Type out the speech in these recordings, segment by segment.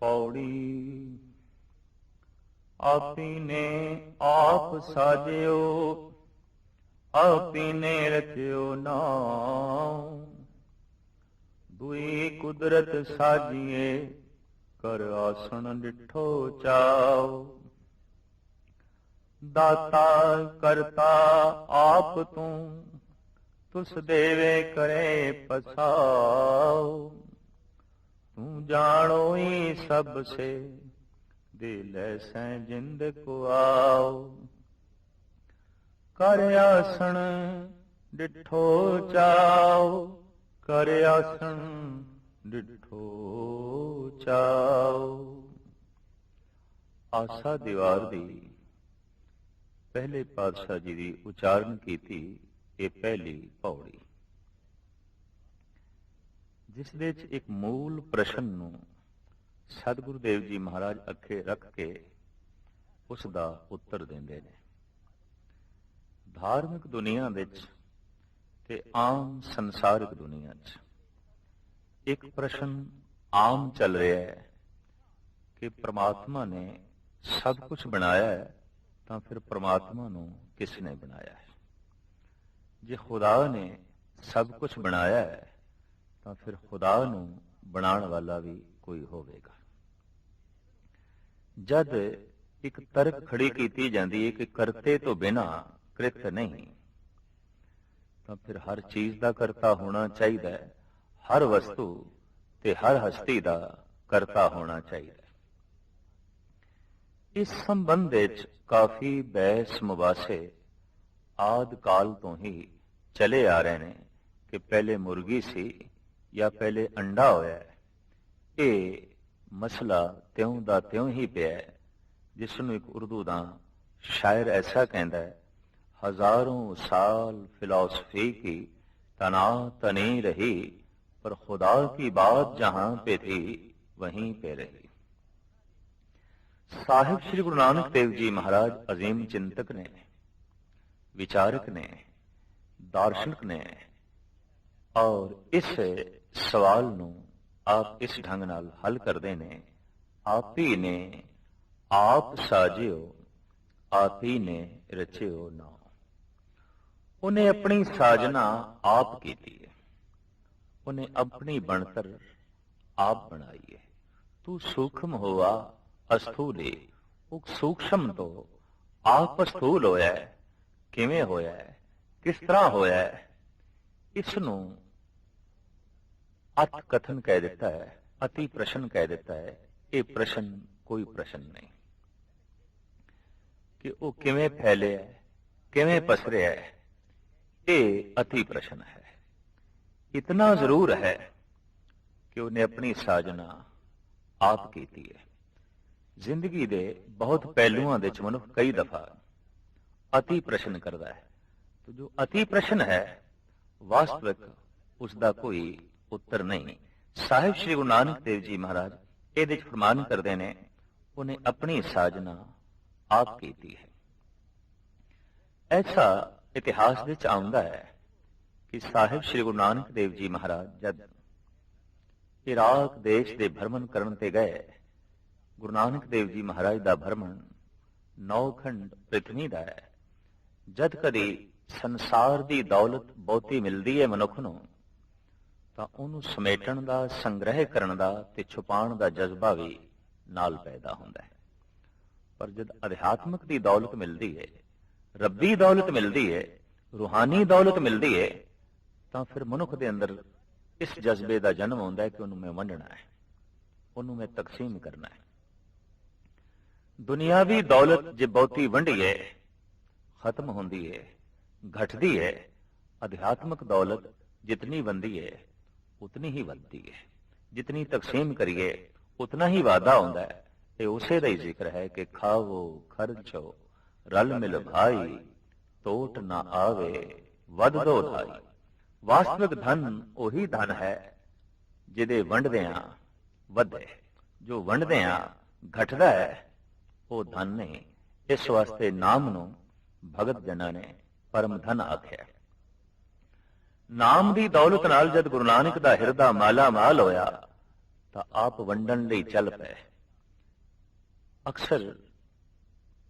ਪੌੜੀ। ਆਪੀ ਨੇ ਆਪ ਸਾਜਿਓ ਆਪੀ ਨੇ ਰਚਿਓ ਨਾਮ ਦੁਈ ਕੁਦਰਤ ਸਾਜੀਏ, ਕਰ ਆਸਣ ਡਿਠੋ ਚਾਓ ਦਾਤਾ ਕਰਤਾ ਆਪ ਤੂੰ, ਤੁਸ ਦੇਵੇ ਕਰੇ ਪਸਾਓ ਤੂੰ ਜਾਣੋ ਹੀ ਸਭ ਸੇ ਦੇ ਲੈ ਸੈ ਜਿੰਦ ਕੋ ਆਓ। ਕਰ ਆਸਣ ਡਿਠੋ ਚਾਓ, ਕਰ ਆਸਣ ਡਿਠੋ ਚਾਓ। ਆਸਾ ਦੀਵਾਰ ਦੀ ਪਹਿਲੇ ਪਾਤਸ਼ਾਹ ਜੀ ਦੀ ਉਚਾਰਨ ਕੀਤੀ, ਇਹ ਪਹਿਲੀ ਪੌੜੀ। ਜਿਸ ਦੇ ਵਿੱਚ ਇੱਕ ਮੂਲ ਪ੍ਰਸ਼ਨ ਨੂੰ ਸਤਿਗੁਰੂ ਦੇਵ ਜੀ ਮਹਾਰਾਜ ਅੱਖੇ ਰੱਖ ਕੇ ਉਸ ਦਾ ਉੱਤਰ ਦਿੰਦੇ ਨੇ। ਧਾਰਮਿਕ ਦੁਨੀਆ ਵਿੱਚ ਤੇ ਆਮ ਸੰਸਾਰਿਕ ਦੁਨੀਆ 'ਚ ਇੱਕ ਪ੍ਰਸ਼ਨ ਆਮ ਚੱਲ ਰਿਹਾ ਹੈ ਕਿ ਪ੍ਰਮਾਤਮਾ ਨੇ ਸਭ ਕੁਝ ਬਣਾਇਆ ਹੈ ਤਾਂ ਫਿਰ ਪ੍ਰਮਾਤਮਾ ਨੂੰ ਕਿਸ ਨੇ ਬਣਾਇਆ ਹੈ? ਜੇ ਖੁਦਾ ਨੇ ਸਭ ਕੁਝ ਬਣਾਇਆ ਹੈ ਤਾਂ ਫਿਰ ਖੁਦਾ ਨੂੰ ਬਣਾਉਣ ਵਾਲਾ ਵੀ ਕੋਈ ਹੋਵੇਗਾ। ਜਦ ਇੱਕ ਤਰਕ ਖੜੀ ਕੀਤੀ ਜਾਂਦੀ ਹੈ ਕਿ ਕਰਤੇ ਤੋਂ ਬਿਨਾ ਕ੍ਰਿਤ ਨਹੀਂ, ਤਾਂ ਫਿਰ ਹਰ ਚੀਜ਼ ਦਾ ਕਰਤਾ ਹੋਣਾ ਚਾਹੀਦਾ ਹੈ। ਹਰ ਵਸਤੂ ਤੇ ਹਰ ਹਸਤੀ ਦਾ ਕਰਤਾ ਹੋਣਾ ਚਾਹੀਦਾ ਇਸ ਸੰਬੰਧ ਵਿੱਚ ਕਾਫੀ ਬਹਿਸ ਮੁਬਾਸੇ ਆਦ ਕਾਲ ਤੋਂ ਹੀ ਚਲੇ ਆ ਰਹੇ ਨੇ ਕਿ ਪਹਿਲੇ ਮੁਰਗੀ ਸੀ ਜਾਂ ਪਹਿਲੇ ਅੰਡਾ ਹੋਇਆ ਇਹ ਮਸਲਾ ਤਿਉਂ ਦਾ ਤਿਉਂ ਹੀ ਪਿਆ ਜਿਸ ਨੂੰ ਇੱਕ ਉਰਦੂ ਦਾ ਸ਼ਾਇਰ ਐਸਾ ਕਹਿੰਦਾ ਹੈ, ਹਜ਼ਾਰਾਂ ਸਾਲ ਫਿਲਾਸਫੀ ਕੀ ਤਨਾ ਤਨੀ ਰਹੀ पर खुदा की बात जहां पे थी वहीं पे रही साहिब श्री गुरु नानक देव जी महाराज अजीम चिंतक ने विचारक ने दार्शनिक ने और इस ਸਵਾਲ ਨੂੰ ਆਪ ਇਸ ਢੰਗ ਨਾਲ ਹੱਲ ਕਰਦੇ ਨੇ। ਆਪ ਹੀ ਨੇ, ਆਪ ਸਾਜਿਓ, ਆਪ ਹੀ ਨੇ ਰਚਿਓ ਨਾ। ਉਹਨੇ ਆਪਣੀ ਸਾਜਨਾ ਆਪ ਕੀਤੀ ਹੈ। ਉਹਨੇ ਆਪਣੀ ਬਣਤਰ ਆਪ ਬਣਾਈ ਹੈ। ਤੂੰ ਸੂਖਮ ਹੋਆ ਅਸਥੂਲੇ, ਉਹ ਸੂਖਸ਼ਮ ਤੋਂ ਆਪ ਅਸਥੂਲ ਹੋਇਆ ਕਿਵੇਂ ਹੋਇਆ ਕਿਸ ਤਰ੍ਹਾਂ ਹੋਇਆ ਹੈ? ਇਸ ਨੂੰ ਅਤ ਕਥਨ ਕਹਿ ਦਿੱਤਾ ਹੈ, ਅਤੀ ਪ੍ਰਸ਼ਨ ਕਹਿ ਦਿੱਤਾ ਹੈ, ਇਹ ਪ੍ਰਸ਼ਨ ਕੋਈ ਪ੍ਰਸ਼ਨ ਨਹੀਂ। ਕਿ ਉਹ ਕਿਵੇਂ ਫੈਲਿਆ ਕਿਵੇਂ ਪਸਰਿਆ ਹੈ, ਇਹ ਅਤੀ ਪ੍ਰਸ਼ਨ ਹੈ। ਇਤਨਾ ਜ਼ਰੂਰ ਹੈ ਕਿ ਉਹਨੇ ਆਪਣੀ ਸਾਜਨਾ ਆਪ ਕੀਤੀ ਹੈ। ਜ਼ਿੰਦਗੀ ਦੇ ਬਹੁਤ ਪਹਿਲੂਆਂ ਦੇ ਵਿੱਚ ਮਨੁੱਖ ਕਈ ਦਫਾ ਅਤੀ ਪ੍ਰਸ਼ਨ ਕਰਦਾ ਹੈ। ਤੇ ਜੋ ਅਤੀ ਪ੍ਰਸ਼ਨ ਹੈ, ਵਾਸਤਵਿਕ ਉਸ ਦਾ ਕੋਈ ਉੱਤਰ ਨਹੀਂ। ਸਾਹਿਬ ਸ੍ਰੀ ਗੁਰੂ ਨਾਨਕ ਦੇਵ ਜੀ ਮਹਾਰਾਜ ਇਹਦੇ ਵਿੱਚ ਫਰਮਾਨ ਕਰਦੇ ਨੇ, ਉਹਨੇ ਆਪਣੀ ਸਾਜਨਾ ਆਪ ਕੀਤੀ ਹੈ। ਐਸਾ ਇਤਿਹਾਸ ਵਿੱਚ ਆਉਂਦਾ ਹੈ ਕਿ ਸਾਹਿਬ ਸ੍ਰੀ ਗੁਰੂ ਨਾਨਕ ਦੇਵ ਜੀ ਮਹਾਰਾਜ ਜਦ ਇਰਾਕ ਦੇਸ਼ ਦੇ ਭਰਮਣ ਕਰਨ ਤੇ ਗਏ, ਗੁਰੂ ਨਾਨਕ ਦੇਵ ਜੀ ਮਹਾਰਾਜ ਦਾ ਭਰਮਣ ਨੌਖੰਡ ਪ੍ਰਿਥਵੀ ਦਾ ਹੈ। ਜਦ ਕਦੀ ਸੰਸਾਰ ਦੀ ਦੌਲਤ ਬਹੁਤੀ ਮਿਲਦੀ ਹੈ ਮਨੁੱਖ ਨੂੰ ਤਾਂ ਉਹਨੂੰ ਸਮੇਟਣ ਦਾ, ਸੰਗ੍ਰਹਿ ਕਰਨ ਦਾ ਤੇ ਛੁਪਾਉਣ ਦਾ ਜਜ਼ਬਾ ਵੀ ਨਾਲ ਪੈਦਾ ਹੁੰਦਾ ਹੈ। ਪਰ ਜਦ ਅਧਿਆਤਮਕ ਦੀ ਦੌਲਤ ਮਿਲਦੀ ਹੈ, ਰੱਬੀ ਦੌਲਤ ਮਿਲਦੀ ਹੈ, ਰੂਹਾਨੀ ਦੌਲਤ ਮਿਲਦੀ ਹੈ, ਤਾਂ ਫਿਰ ਮਨੁੱਖ ਦੇ ਅੰਦਰ ਇਸ ਜਜ਼ਬੇ ਦਾ ਜਨਮ ਹੁੰਦਾ ਹੈ ਕਿ ਉਹਨੂੰ ਮੈਂ ਵੰਡਣਾ ਹੈ, ਉਹਨੂੰ ਮੈਂ ਤਕਸੀਮ ਕਰਨਾ ਹੈ। ਦੁਨਿਆਵੀ ਦੌਲਤ ਜੇ ਬਹੁਤੀ ਵੰਡੀਏ ਖਤਮ ਹੁੰਦੀ ਹੈ, ਘਟਦੀ ਹੈ, ਅਧਿਆਤਮਕ ਦੌਲਤ ਜਿਤਨੀ ਵੰਦੀ ਹੈ ਉਤਨੀ ਹੀ ਵੱਧਦੀ ਹੈ ਜਿਤਨੀ ਤਕਸੀਮ ਕਰੀਏ, ਉਤਨਾ ਹੀ ਵਾਧਾ ਹੁੰਦਾ ਹੈ। ਇਹ ਉਸੇ ਦਾ ਹੀ ਜ਼ਿਕਰ ਹੈ ਕਿ ਖਾਵੋ, ਖਰਚੋ, ਰਲ ਮਿਲ ਭਾਈ, ਟੋਟ ਨਾ ਆਵੇ, ਵੱਧ ਦੋ ਧਾਈ ਵਾਸਤਵਿਕ ਧਨ ਉਹੀ ਧਨ ਹੈ ਜਿਹਦੇ ਵੰਡਦਿਆਂ ਵਧੇ। ਜੋ ਵੰਡਦਿਆਂ ਘਟਦਾ ਹੈ, ਉਹ ਧਨ ਨਹੀਂ ਇਸ ਵਾਸਤੇ ਨਾਮ ਨੂੰ ਭਗਤ ਜਨਾਂ ਨੇ ਪਰਮ ਧਨ ਆਖਿਆ। ਨਾਮ ਦੀ ਦੌਲਤ ਨਾਲ ਜਦ ਗੁਰੂ ਨਾਨਕ ਦਾ ਹਿਰਦਾ ਮਾਲਾ ਮਾਲ ਹੋਇਆ, ਤਾਂ ਆਪ ਵੰਡਣ ਲਈ ਚੱਲ ਪਏ। ਅਕਸਰ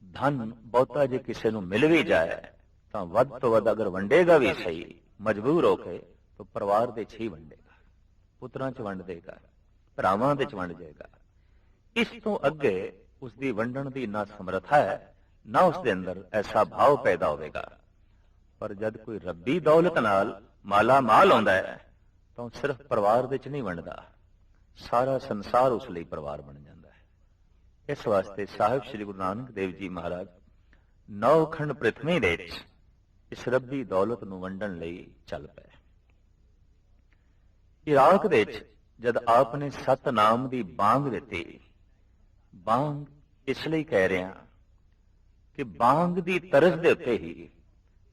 ਧਨ ਬਹੁਤਾ ਜੇ ਕਿਸੇ ਨੂੰ ਮਿਲ ਵੀ ਜਾਏ, ਤਾਂ ਵੱਧ ਤੋਂ ਵੱਧ ਅਗਰ ਵੰਡੇਗਾ ਵੀ ਸਹੀ, ਮਜਬੂਰ ਹੋ ਕੇ ਤਾਂ ਪਰਿਵਾਰ ਦੇ 'ਚ ਹੀ ਵੰਡੇਗਾ, ਪੁੱਤਰਾਂ 'ਚ ਵੰਡ ਦੇਗਾ, ਭਰਾਵਾਂ ਦੇ 'ਚ ਵੰਡ ਜਾਏਗਾ ਇਸ ਤੋਂ ਅੱਗੇ ਉਸ ਦੀ ਵੰਡਣ ਦੀ ਨਾ ਸਮਰੱਥਾ ਹੈ, ਨਾ ਉਸ ਦੇ ਅੰਦਰ ਐਸਾ ਭਾਵ ਪੈਦਾ ਹੋਵੇਗਾ। ਪਰ ਜਦ ਕੋਈ ਰੱਬੀ ਦੌਲਤ ਨਾਲ ਮਾਲਾ ਮਾਲ ਆਉਂਦਾ ਹੈ, ਤਾਂ ਉਹ ਸਿਰਫ ਪਰਿਵਾਰ ਵਿੱਚ ਨਹੀਂ ਵੰਡਦਾ। ਸਾਰਾ ਸੰਸਾਰ ਉਸ ਲਈ ਪਰਿਵਾਰ ਬਣ ਜਾਂਦਾ ਹੈ। ਇਸ ਵਾਸਤੇ ਸਾਹਿਬ ਸ੍ਰੀ ਗੁਰੂ ਨਾਨਕ ਦੇਵ ਜੀ ਮਹਾਰਾਜ ਨੌ ਨੌਖੰਡ ਪ੍ਰਥਮੀ ਦੇ ਵਿੱਚ ਇਸ ਰੱਬੀ ਦੌਲਤ ਨੂੰ ਵੰਡਣ ਲਈ ਚੱਲ ਪਏ। ਇਰਾਕ ਦੇ ਵਿੱਚ ਜਦ ਆਪ ਨੇ ਸਤ ਨਾਮ ਦੀ ਬਾਂਗ ਦਿੱਤੀ, ਬਾਂਗ ਇਸ ਲਈ ਕਹਿ ਰਿਹਾ ਕਿ ਬਾਂਗ ਦੀ ਤਰਜ਼ ਦੇ ਉੱਤੇ ਹੀ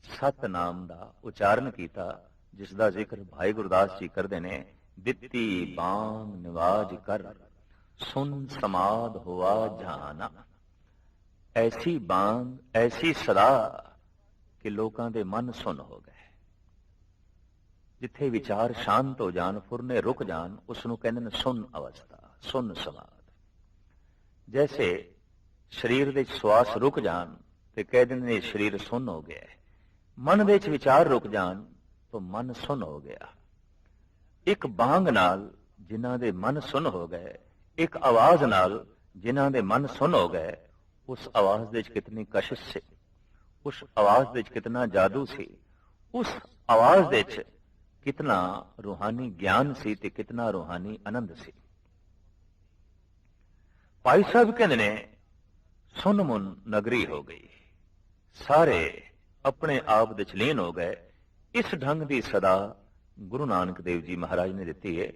ਸਤ ਨਾਮ ਦਾ ਉਚਾਰਨ ਕੀਤਾ ਜਿਸ ਦਾ ਜ਼ਿਕਰ ਭਾਈ ਗੁਰਦਾਸ ਜੀ ਕਰਦੇ ਨੇ, ਦਿੱਤੀ ਬਾਂਗ ਨਿਵਾਜ ਕਰ, ਸੁਨ ਸਮਾਦ ਹੋਆ ਜਾਨਾ। ਐਸੀ ਬਾਂਗ ਐਸੀ ਸਦਾ ਕਿ ਲੋਕਾਂ ਦੇ ਮਨ ਸੁਨ ਹੋ ਗਏ। ਜਿੱਥੇ ਵਿਚਾਰ ਸ਼ਾਂਤ ਹੋ ਜਾਣ, ਫੁਰਨੇ ਰੁਕ ਜਾਣ ਉਸ ਨੂੰ ਕਹਿੰਦੇ ਨੇ ਸੁਨ ਅਵਸਥਾ, ਸੁਨ ਸਮਾਦ। ਜੈਸੇ ਸਰੀਰ ਦੇ ਸਵਾਸ ਰੁਕ ਜਾਣ ਤੇ ਕਹਿ ਦਿੰਦੇ ਨੇ ਸਰੀਰ ਸੁਨ ਹੋ ਗਿਆ ਮਨ ਦੇ ਵਿੱਚ ਵਿਚਾਰ ਰੁਕ ਜਾਣ ਤਾਂ ਮਨ ਸੁਨ ਹੋ ਗਿਆ। ਇੱਕ ਬਾਂਗ ਨਾਲ ਜਿਨ੍ਹਾਂ ਦੇ ਮਨ ਸੁਨ ਹੋ ਗਏ, ਇੱਕ ਆਵਾਜ਼ ਨਾਲ ਜਿਨ੍ਹਾਂ ਦੇ ਮਨ ਸੁਨ ਹੋ ਗਏ, ਉਸ ਆਵਾਜ਼ ਦੇ ਵਿੱਚ ਕਿਤਨੀ ਕਸ਼ਿਸ਼ ਸੀ, ਉਸ ਆਵਾਜ਼ ਦੇ ਵਿੱਚ ਕਿਤਨਾ ਜਾਦੂ ਸੀ, ਉਸ ਆਵਾਜ਼ ਦੇ ਵਿੱਚ ਕਿਤਨਾ ਰੂਹਾਨੀ ਗਿਆਨ ਸੀ ਤੇ ਕਿਤਨਾ ਰੂਹਾਨੀ ਆਨੰਦ ਸੀ। ਭਾਈ ਸਾਹਿਬ ਕਹਿੰਦੇ ਨੇ, ਸੁਨ ਮੁਨ ਨਗਰੀ ਹੋ ਗਈ। ਸਾਰੇ ਆਪਣੇ ਆਪ ਦੇ ਚ ਹੋ ਗਏ। ਇਸ ਢੰਗ ਦੀ ਸਦਾ ਗੁਰੂ ਨਾਨਕ ਦੇਵ ਜੀ ਮਹਾਰਾਜ ਨੇ ਦਿੱਤੀ ਹੈ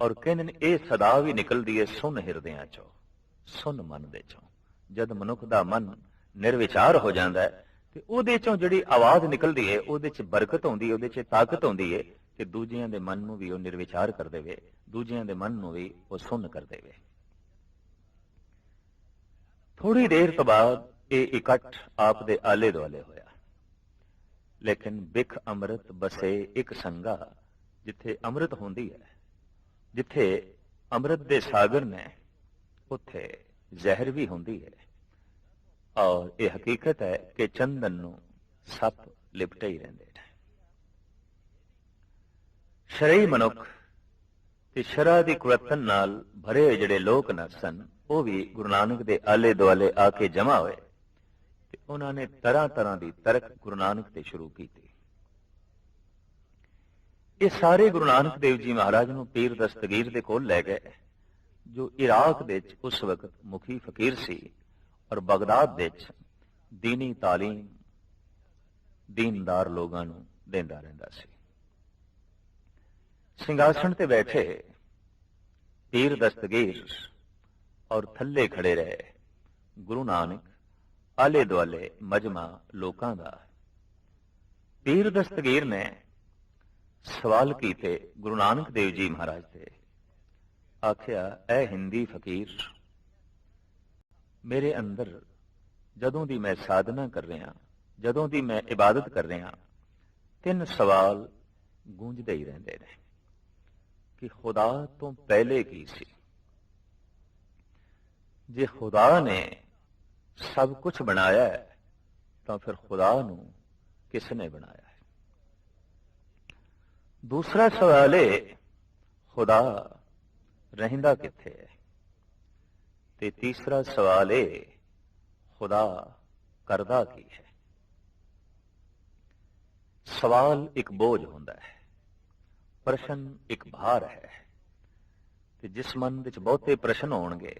ਔਰ ਕਹਿੰਦੇ ਨੇ, ਇਹ ਸਦਾ ਵੀ ਨਿਕਲਦੀ ਹੈ ਸੁਨ ਹਿਰਦਿਆਂ ਚੋਂ, ਸੁਨ ਮਨ ਦੇ ਚੋਂ। ਜਦ ਮਨੁੱਖ ਦਾ ਮਨ ਨਿਰਵਿਚਾਰ ਹੋ ਜਾਂਦਾ ਹੈ, ਤੇ ਉਹਦੇ ਚੋਂ ਜਿਹੜੀ ਆਵਾਜ਼ ਨਿਕਲਦੀ ਹੈ ਉਹਦੇ ਚ ਬਰਕਤ ਆਉਂਦੀ ਹੈ ਉਹਦੇ ਚ ਤਾਕਤ ਆਉਂਦੀ ਹੈ ਕਿ ਦੂਜਿਆਂ ਦੇ ਮਨ ਨੂੰ ਵੀ ਉਹ ਨਿਰਵਿਚਾਰ ਕਰ ਦੇਵੇ, ਦੂਜਿਆਂ ਦੇ ਮਨ ਨੂੰ ਵੀ ਉਹ ਸੁਨ ਕਰ ਦੇਵੇ। ਥੋੜੀ ਦੇਰ ਤੋਂ ਬਾਅਦ ਇਹ ਇਕੱਠ ਆਪ ਦੇ ਆਲੇ ਦੁਆਲੇ ਹੋਇਆ। ਲੇਕਿਨ ਬਿਖ ਅੰਮ੍ਰਿਤ ਬਸੇ ਇੱਕ ਸੰਗਾ ਜਿੱਥੇ ਅੰਮ੍ਰਿਤ ਹੁੰਦੀ ਹੈ। ਜਿੱਥੇ ਅੰਮ੍ਰਿਤ ਦੇ ਸਾਗਰ ਨੇ, ਉੱਥੇ ਜ਼ਹਿਰ ਵੀ ਹੁੰਦੀ ਹੈ। ਔਰ ਇਹ ਹਕੀਕਤ ਹੈ ਕਿ ਚੰਦਨ ਨੂੰ ਸੱਪ ਲਿਪਟੇ ਹੀ ਰਹਿੰਦੇ ਨੇ। ਸ਼ਰਈ ਮਨੁੱਖ ਤੇ ਸ਼ਰਾ ਦੀ ਕੁਰਤਨ ਨਾਲ ਭਰੇ ਹੋਏ ਜਿਹੜੇ ਲੋਕ ਨਾ ਸਨ, ਉਹ ਵੀ ਗੁਰੂ ਨਾਨਕ ਦੇ ਆਲੇ ਦੁਆਲੇ ਆ ਕੇ ਜਮਾ ਹੋਏ। ਉਹਨਾਂ ਨੇ ਤਰ੍ਹਾਂ ਤਰ੍ਹਾਂ ਦੀ ਤਰਕ ਗੁਰੂ ਨਾਨਕ ਤੇ ਸ਼ੁਰੂ ਕੀਤੀ ਇਹ ਸਾਰੇ ਗੁਰੂ ਨਾਨਕ ਦੇਵ ਜੀ ਮਹਾਰਾਜ ਨੂੰ ਪੀਰ ਦਸਤਗੀਰ ਦੇ ਕੋਲ ਲੈ ਗਏ ਜੋ ਇਰਾਕ ਦੇ ਵਿੱਚ ਉਸ ਵਕਤ ਮੁਖੀ ਫਕੀਰ ਸੀ ਔਰ ਬਗਦਾਦ ਦੇ ਵਿੱਚ دینی ਤਾਲੀਮ ਦੀਨਦਾਰ ਲੋਕਾਂ ਨੂੰ ਦਿੰਦਾ ਰਹਿੰਦਾ ਸੀ ਸਿੰਘਾਸਣ ਤੇ ਬੈਠੇ ਪੀਰ ਦਸਤਗੀਰ ਔਰ ਥੱਲੇ ਖੜੇ ਰਹੇ ਗੁਰੂ ਨਾਨਕ ਆਲੇ ਦੁਆਲੇ ਮਜਮਾ ਲੋਕਾਂ ਦਾ ਪੀਰ ਦਸਤਗੀਰ ਨੇ ਸਵਾਲ ਕੀਤੇ ਗੁਰੂ ਨਾਨਕ ਦੇਵ ਜੀ ਮਹਾਰਾਜ ਤੇ। ਆਖਿਆ, ਐ ਹਿੰਦੀ ਫਕੀਰ, ਮੇਰੇ ਅੰਦਰ ਜਦੋਂ ਦੀ ਮੈਂ ਸਾਧਨਾ ਕਰ ਰਿਹਾ, ਜਦੋਂ ਦੀ ਮੈਂ ਇਬਾਦਤ ਕਰ ਰਿਹਾ, ਤਿੰਨ ਸਵਾਲ ਗੂੰਜਦੇ ਹੀ ਰਹਿੰਦੇ ਨੇ ਕਿ ਖੁਦਾ ਤੋਂ ਪਹਿਲੇ ਕੀ ਸੀ? ਜੇ ਖੁਦਾ ਨੇ ਸਭ ਕੁਝ ਬਣਾਇਆ ਹੈ, ਤਾਂ ਫਿਰ ਖੁਦਾ ਨੂੰ ਕਿਸ ਨੇ ਬਣਾਇਆ ਹੈ? ਦੂਸਰਾ ਸਵਾਲ ਹੈ ਖੁਦਾ ਰਹਿੰਦਾ ਕਿੱਥੇ ਹੈ? ਤੇ ਤੀਸਰਾ ਸਵਾਲ ਹੈ ਖੁਦਾ ਕਰਦਾ ਕੀ ਹੈ? ਸਵਾਲ ਇੱਕ ਬੋਝ ਹੁੰਦਾ ਹੈ, ਪ੍ਰਸ਼ਨ ਇੱਕ ਭਾਰ ਹੈ। ਤੇ ਜਿਸ ਮਨ ਵਿੱਚ ਬਹੁਤੇ ਪ੍ਰਸ਼ਨ ਹੋਣਗੇ,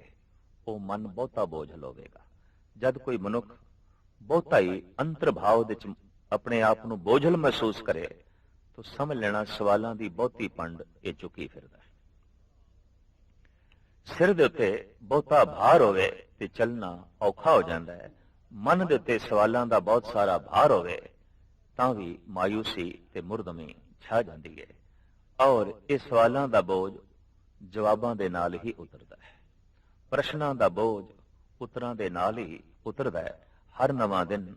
ਉਹ ਮਨ ਬਹੁਤਾ ਬੋਝ ਲਵੇਗਾ। ਜਦ ਕੋਈ ਮਨੁੱਖ ਬਹੁਤਾ ਹੀ ਅੰਤਰਭਾਵ ਵਿੱਚ ਆਪਣੇ ਆਪ ਨੂੰ ਬੋਝਲ ਮਹਿਸੂਸ ਕਰੇ, ਤਾਂ ਸਮਝ ਲੈਣਾ ਸਵਾਲਾਂ ਦੀ ਬਹੁਤੀ ਪੰਡ ਇਹ ਚੁੱਕੀ ਫਿਰਦਾ ਹੈ। ਸਿਰ ਦੇ ਉੱਤੇ ਬਹੁਤਾ ਭਾਰ ਹੋਵੇ ਤੇ ਚੱਲਣਾ ਔਖਾ ਹੋ ਜਾਂਦਾ ਹੈ। ਮਨ ਦੇ ਉੱਤੇ ਸਵਾਲਾਂ ਦਾ ਬਹੁਤ ਸਾਰਾ ਭਾਰ ਹੋਵੇ, ਤਾਂ ਵੀ ਮਾਇੂਸੀ ਤੇ ਮੁਰਦਮੀ ਛਾ ਜਾਂਦੀ ਹੈ ਔਰ ਇਹ ਸਵਾਲਾਂ ਦਾ ਬੋਝ ਜਵਾਬਾਂ ਦੇ ਨਾਲ ਹੀ ਉਤਰਦਾ ਹੈ। ਪ੍ਰਸ਼ਨਾਂ ਦਾ ਬੋਝ ਪੁੱਤਰਾਂ ਦੇ ਨਾਲ ਹੀ ਉਤਰਦਾ ਹੈ। ਹਰ ਨਵਾਂ ਦਿਨ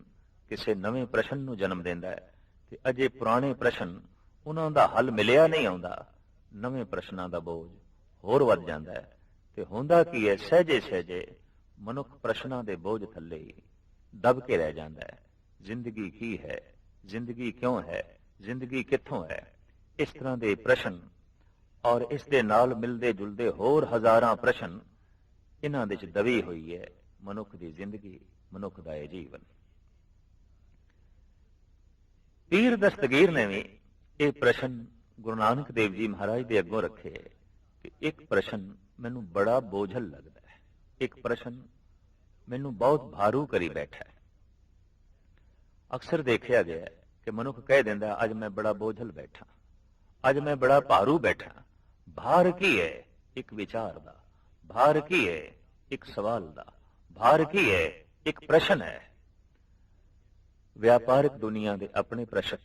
ਕਿਸੇ ਨਵੇਂ ਪ੍ਰਸ਼ਨ ਨੂੰ ਜਨਮ ਦਿੰਦਾ ਹੈ ਤੇ ਅਜੇ ਪੁਰਾਣੇ ਪ੍ਰਸ਼ਨ ਉਹਨਾਂ ਦਾ ਹੱਲ ਮਿਲਿਆ ਨਹੀਂ ਆਉਂਦਾ। ਨਵੇਂ ਪ੍ਰਸ਼ਨਾਂ ਦਾ ਬੋਝ ਹੋਰ ਵੱਧ ਜਾਂਦਾ ਹੈ ਤੇ ਹੁੰਦਾ ਕੀ ਹੈ, ਸਹਜੇ ਸਹਜੇ ਮਨੁੱਖ ਪ੍ਰਸ਼ਨਾਂ ਦੇ ਬੋਝ ਥੱਲੇ ਹੀ ਦਬ ਕੇ ਰਹਿ ਜਾਂਦਾ ਹੈ। ਜ਼ਿੰਦਗੀ ਕੀ ਹੈ, ਜ਼ਿੰਦਗੀ ਕਿਉਂ ਹੈ, ਜ਼ਿੰਦਗੀ ਕਿੱਥੋਂ ਹੈ? ਇਸ ਤਰ੍ਹਾਂ ਦੇ ਪ੍ਰਸ਼ਨ ਔਰ ਇਸ ਦੇ ਨਾਲ ਮਿਲਦੇ ਜੁਲਦੇ ਹੋਰ ਹਜ਼ਾਰਾਂ ਪ੍ਰਸ਼ਨ ਇਹਨਾਂ ਦੇ ਚ ਦਬੀ ਹੋਈ ਹੈ ਮਨੁੱਖ ਦੀ ਜ਼ਿੰਦਗੀ, ਮਨੁੱਖ ਦਾ ਇਹ ਜੀਵਨ। ਪੀਰ ਦਸਤਗੀਰ ਨੇ ਵੀ ਇਹ ਪ੍ਰਸ਼ਨ ਗੁਰੂ ਨਾਨਕ ਦੇਵ ਜੀ ਮਹਾਰਾਜ ਦੇ ਅੱਗੋਂ ਰੱਖੇ ਕਿ ਇੱਕ ਪ੍ਰਸ਼ਨ ਮੈਨੂੰ ਬੜਾ ਬੋਝਲ ਲੱਗਦਾ ਹੈ। ਇੱਕ ਪ੍ਰਸ਼ਨ ਮੈਨੂੰ ਬਹੁਤ ਭਾਰੂ ਕਰੀ ਬੈਠਾ ਹੈ। ਅਕਸਰ ਦੇਖਿਆ ਗਿਆ ਕਿ ਮਨੁੱਖ ਕਹਿ ਦਿੰਦਾ, ਅੱਜ ਮੈਂ ਬੜਾ ਬੋਝਲ ਬੈਠਾ ਅੱਜ ਮੈਂ ਬੜਾ ਭਾਰੂ ਬੈਠਾ ਭਾਰ ਕੀ ਹੈ? ਇੱਕ ਵਿਚਾਰ ਦਾ। ਭਾਰ ਕੀ ਹੈ? ਇੱਕ ਸਵਾਲ ਦਾ। ਭਾਰ ਕੀ ਹੈ, ਇੱਕ ਪ੍ਰਸ਼ਨ ਹੈ। ਵਿਆਪਾਰਿਕ ਦੁਨੀਆ ਦੇ ਆਪਣੇ ਪ੍ਰਸ਼ਨ,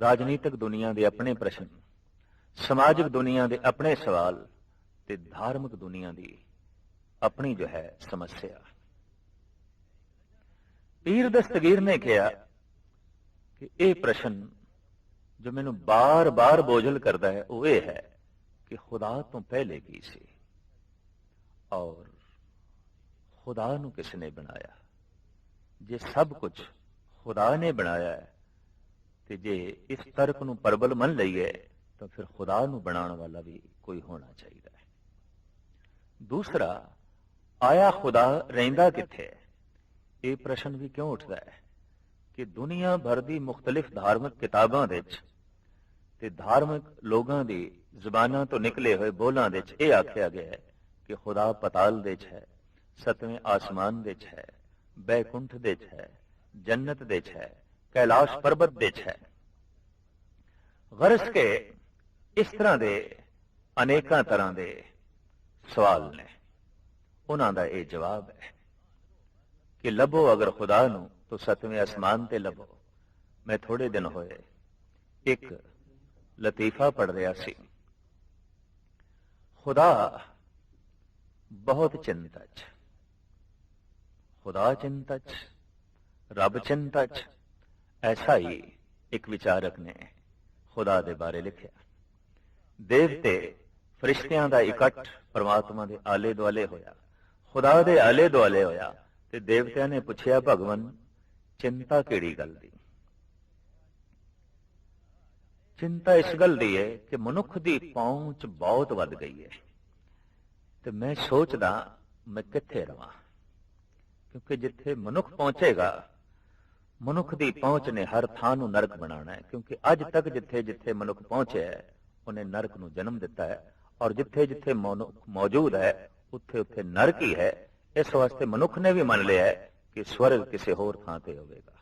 ਰਾਜਨੀਤਿਕ ਦੁਨੀਆ ਦੇ ਆਪਣੇ ਪ੍ਰਸ਼ਨ, ਸਮਾਜਿਕ ਦੁਨੀਆ ਦੇ ਆਪਣੇ ਸਵਾਲ ਤੇ ਧਾਰਮਿਕ ਦੁਨੀਆ ਦੀ ਆਪਣੀ ਜੋ ਹੈ ਸਮੱਸਿਆ। ਪੀਰ ਦਸਤਗੀਰ ਨੇ ਕਿਹਾ ਕਿ ਇਹ ਪ੍ਰਸ਼ਨ ਜੋ ਮੈਨੂੰ ਬਾਰ-ਬਾਰ ਬੋਝਲ ਕਰਦਾ ਹੈ, ਉਹ ਇਹ ਹੈ ਕਿ ਖੁਦਾ ਤੋਂ ਪਹਿਲੇ ਕੀ ਸੀ? ਔਰ ਖੁਦਾ ਨੂੰ ਕਿਸ ਨੇ ਬਣਾਇਆ ਜੇ ਸਭ ਕੁਝ ਖੁਦਾ ਨੇ ਬਣਾਇਆ ਹੈ ਤੇ ਜੇ ਇਸ ਤਰਕ ਨੂੰ ਪਰਬਲ ਮੰਨ ਲਈਏ ਤਾਂ ਫਿਰ ਖੁਦਾ ਨੂੰ ਬਣਾਉਣ ਵਾਲਾ ਵੀ ਕੋਈ ਹੋਣਾ ਚਾਹੀਦਾ ਹੈ ਦੂਸਰਾ ਆਇਆ ਖੁਦਾ ਰਹਿੰਦਾ ਕਿੱਥੇ ਹੈ ਇਹ ਪ੍ਰਸ਼ਨ ਵੀ ਕਿਉਂ ਉੱਠਦਾ ਹੈ ਕਿ ਦੁਨੀਆ ਭਰ ਦੀ ਮੁxtਲਿਫ ਧਾਰਮਿਕ ਕਿਤਾਬਾਂ ਦੇ ਵਿੱਚ ਤੇ ਧਾਰਮਿਕ ਲੋਕਾਂ ਦੀ ਜ਼ੁਬਾਨਾਂ ਤੋਂ ਨਿਕਲੇ ਹੋਏ ਬੋਲਾਂ ਦੇ ਵਿੱਚ ਇਹ ਆਖਿਆ ਗਿਆ ਹੈ ਕਿ ਖੁਦਾ ਪਤਾਲ ਦੇ ਵਿੱਚ ਸਤਵੇਂ ਆਸਮਾਨ ਦੇ ਵਿੱਚ ਬੈਕੁੰਠ ਦੇ ਵਿੱਚ ਜੰਨਤ ਦੇ ਵਿੱਚ ਕੈਲਾਸ਼ ਪਰਬਤ ਦੇ ਵਿੱਚ ਗਰਸ ਕੇ ਇਸ ਤਰ੍ਹਾਂ ਦੇ ਅਨੇਕਾਂ ਤਰ੍ਹਾਂ ਦੇ ਸਵਾਲ ਨੇ। ਉਹਨਾਂ ਦਾ ਇਹ ਜਵਾਬ ਹੈ ਕਿ ਲੱਭੋ ਅਗਰ ਖੁਦਾ ਨੂੰ ਤਾਂ ਸਤਵੇਂ ਅਸਮਾਨ ਤੇ ਲੱਭੋ। ਮੈਂ ਥੋੜੇ ਦਿਨ ਹੋਏ ਇੱਕ ਲਤੀਫਾ ਪੜ ਰਿਹਾ ਸੀ। ਖੁਦਾ ਬਹੁਤ ਚਿੰਤਾ ਚ। ਖੁਦਾ ਚਿੰਤਾ ਚ, ਰੱਬ ਚਿੰਤਾ ਚ, ਐਸਾ ਹੀ ਇੱਕ ਵਿਚਾਰਕ ਨੇ ਖੁਦਾ ਦੇ ਬਾਰੇ ਲਿਖਿਆ। ਦੇਵਤੇ ਫਰਿਸ਼ਤਿਆਂ ਦਾ ਇਕੱਠ ਪਰਮਾਤਮਾ ਦੇ ਆਲੇ ਦੁਆਲੇ ਹੋਇਆ। ਖੁਦਾ ਦੇ ਆਲੇ ਦੁਆਲੇ ਹੋਇਆ ਤੇ ਦੇਵਤਿਆਂ ਨੇ ਪੁੱਛਿਆ, ਭਗਵਨ, ਚਿੰਤਾ ਕਿਹੜੀ ਗੱਲ ਦੀ? ਚਿੰਤਾ ਇਸ ਗੱਲ ਦੀ ਹੈ ਕਿ ਮਨੁੱਖ ਦੀ ਪਹੁੰਚ ਬਹੁਤ ਵੱਧ ਗਈ ਹੈ। ਤੇ ਮੈਂ ਸੋਚਦਾ ਮੈਂ ਕਿੱਥੇ ਰਵਾਂ। ਕਿਉਂਕਿ ਜਿੱਥੇ ਮਨੁੱਖ ਪਹੁੰਚੇਗਾ, ਮਨੁੱਖ ਦੀ ਪਹੁੰਚ ਨੇ ਹਰ ਥਾਂ ਨੂੰ ਨਰਕ ਬਣਾਉਣਾ ਹੈ। ਕਿਉਂਕਿ ਅੱਜ ਤੱਕ ਜਿੱਥੇ ਜਿੱਥੇ ਮਨੁੱਖ ਪਹੁੰਚਿਆ ਹੈ, ਉਹਨੇ ਨਰਕ ਨੂੰ ਜਨਮ ਦਿੱਤਾ ਹੈ। ਔਰ ਜਿੱਥੇ ਜਿੱਥੇ ਮਨੁੱਖ ਮੌਜੂਦ ਹੈ, ਉੱਥੇ ਉੱਥੇ ਨਰਕ ਹੀ ਹੈ। ਇਸ ਵਾਸਤੇ ਮਨੁੱਖ ਨੇ ਵੀ ਮੰਨ ਲਿਆ ਹੈ ਕਿ ਸਵਰਗ ਕਿਸੇ ਹੋਰ ਥਾਂ ਤੇ ਹੋਵੇਗਾ,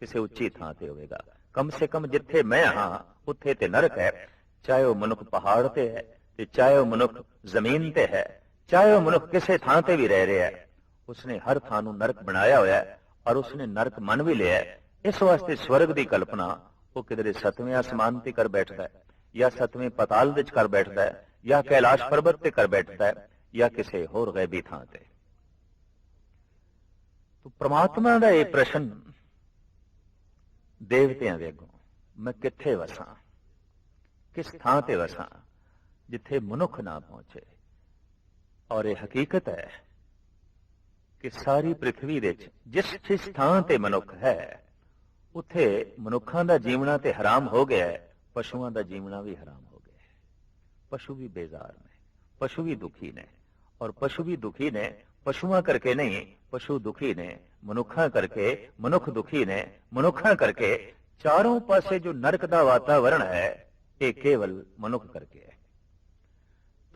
ਕਿਸੇ ਉੱਚੀ ਥਾਂ ਤੇ ਹੋਵੇਗਾ। ਕਮ ਸੇ ਕਮ ਜਿੱਥੇ ਮੈਂ ਹਾਂ, ਉੱਥੇ ਤੇ ਨਰਕ ਹੈ। ਚਾਹੇ ਉਹ ਮਨੁੱਖ ਪਹਾੜ ਤੇ ਹੈ ਤੇ ਚਾਹੇ ਉਹ ਮਨੁੱਖ ਜ਼ਮੀਨ ਤੇ ਹੈ, ਚਾਹੇ ਉਹ ਮਨੁੱਖ ਕਿਸੇ ਥਾਂ ਤੇ ਵੀ ਰਹਿ ਰਿਹਾ ਹੈ, ਉਸਨੇ ਹਰ ਥਾਂ ਨੂੰ ਨਰਕ ਬਣਾਇਆ ਹੋਇਆ ਹੈ ਔਰ ਉਸਨੇ ਨਰਕ ਮੰਨ ਵੀ ਲਿਆ ਹੈ। ਇਸ ਵਾਸਤੇ ਸਵਰਗ ਦੀ ਕਲਪਨਾ ਉਹ ਕਿਧਰੇ ਸਤਵੇਂ ਆਸਮਾਨ ਤੇ ਕਰ ਬੈਠਦਾ ਹੈ, ਜਾਂ ਸਤਵੇਂ ਪਤਾਲ ਵਿੱਚ ਕਰ ਬੈਠਦਾ ਹੈ, ਜਾਂ ਕੈਲਾਸ਼ ਪਰਬਤ ਤੇ ਕਰ ਬੈਠਦਾ ਹੈ, ਜਾਂ ਕਿਸੇ ਹੋਰ ਗੈਬੀ ਥਾਂ ਤੇ। ਤੋ ਪ੍ਰਮਾਤਮਾ ਦਾ ਇਹ ਪ੍ਰਸ਼ਨ ਦੇਵਤਿਆਂ ਦੇ ਅੱਗੋਂ ਮੈਂ ਕਿੱਥੇ ਵਸਾਂ? ਕਿਸ ਥਾਂ ਤੇ ਵਸਾਂ? ਜਿੱਥੇ ਮਨੁੱਖ ਨਾ ਪਹੁੰਚੇ। ਔਰ ਇਹ ਹਕੀਕਤ ਹੈ ਕਿ ਸਾਰੀ ਪ੍ਰithvi ਵਿੱਚ ਜਿਸ ਜਿਸ ਥਾਂ ਤੇ ਮਨੁੱਖ ਹੈ, ਉੱਥੇ ਮਨੁੱਖਾਂ ਦਾ ਜੀਵਣਾ ਤੇ ਹਰਾਮ ਹੋ ਗਿਆ ਹੈ, ਪਸ਼ੂਆਂ ਦਾ ਜੀਵਣਾ ਵੀ ਹਰਾਮ ਹੋ ਗਿਆ ਹੈ। ਪਸ਼ੂ ਵੀ ਬੇਜ਼ਾਰ ਨੇ, ਪਸ਼ੂ ਵੀ ਦੁਖੀ ਨੇ, ਔਰ ਪਸ਼ੂ ਵੀ ਦੁਖੀ ਨੇ, ਪਸ਼ੂਆਂ ਕਰਕੇ ਨਹੀਂ, ਪਸ਼ੂ ਦੁਖੀ ਨੇ, ਮਨੁੱਖਾਂ ਕਰਕੇ, ਮਨੁੱਖ ਦੁਖੀ ਨੇ, ਮਨੁੱਖਾਂ ਕਰਕੇ ਚਾਰੋਂ ਪਾਸੇ ਜੋ ਨਰਕ ਦਾ ਵਾਤਾਵਰਣ ਹੈ, ਇਹ ਕੇਵਲ ਮਨੁੱਖ ਕਰਕੇ ਹੈ।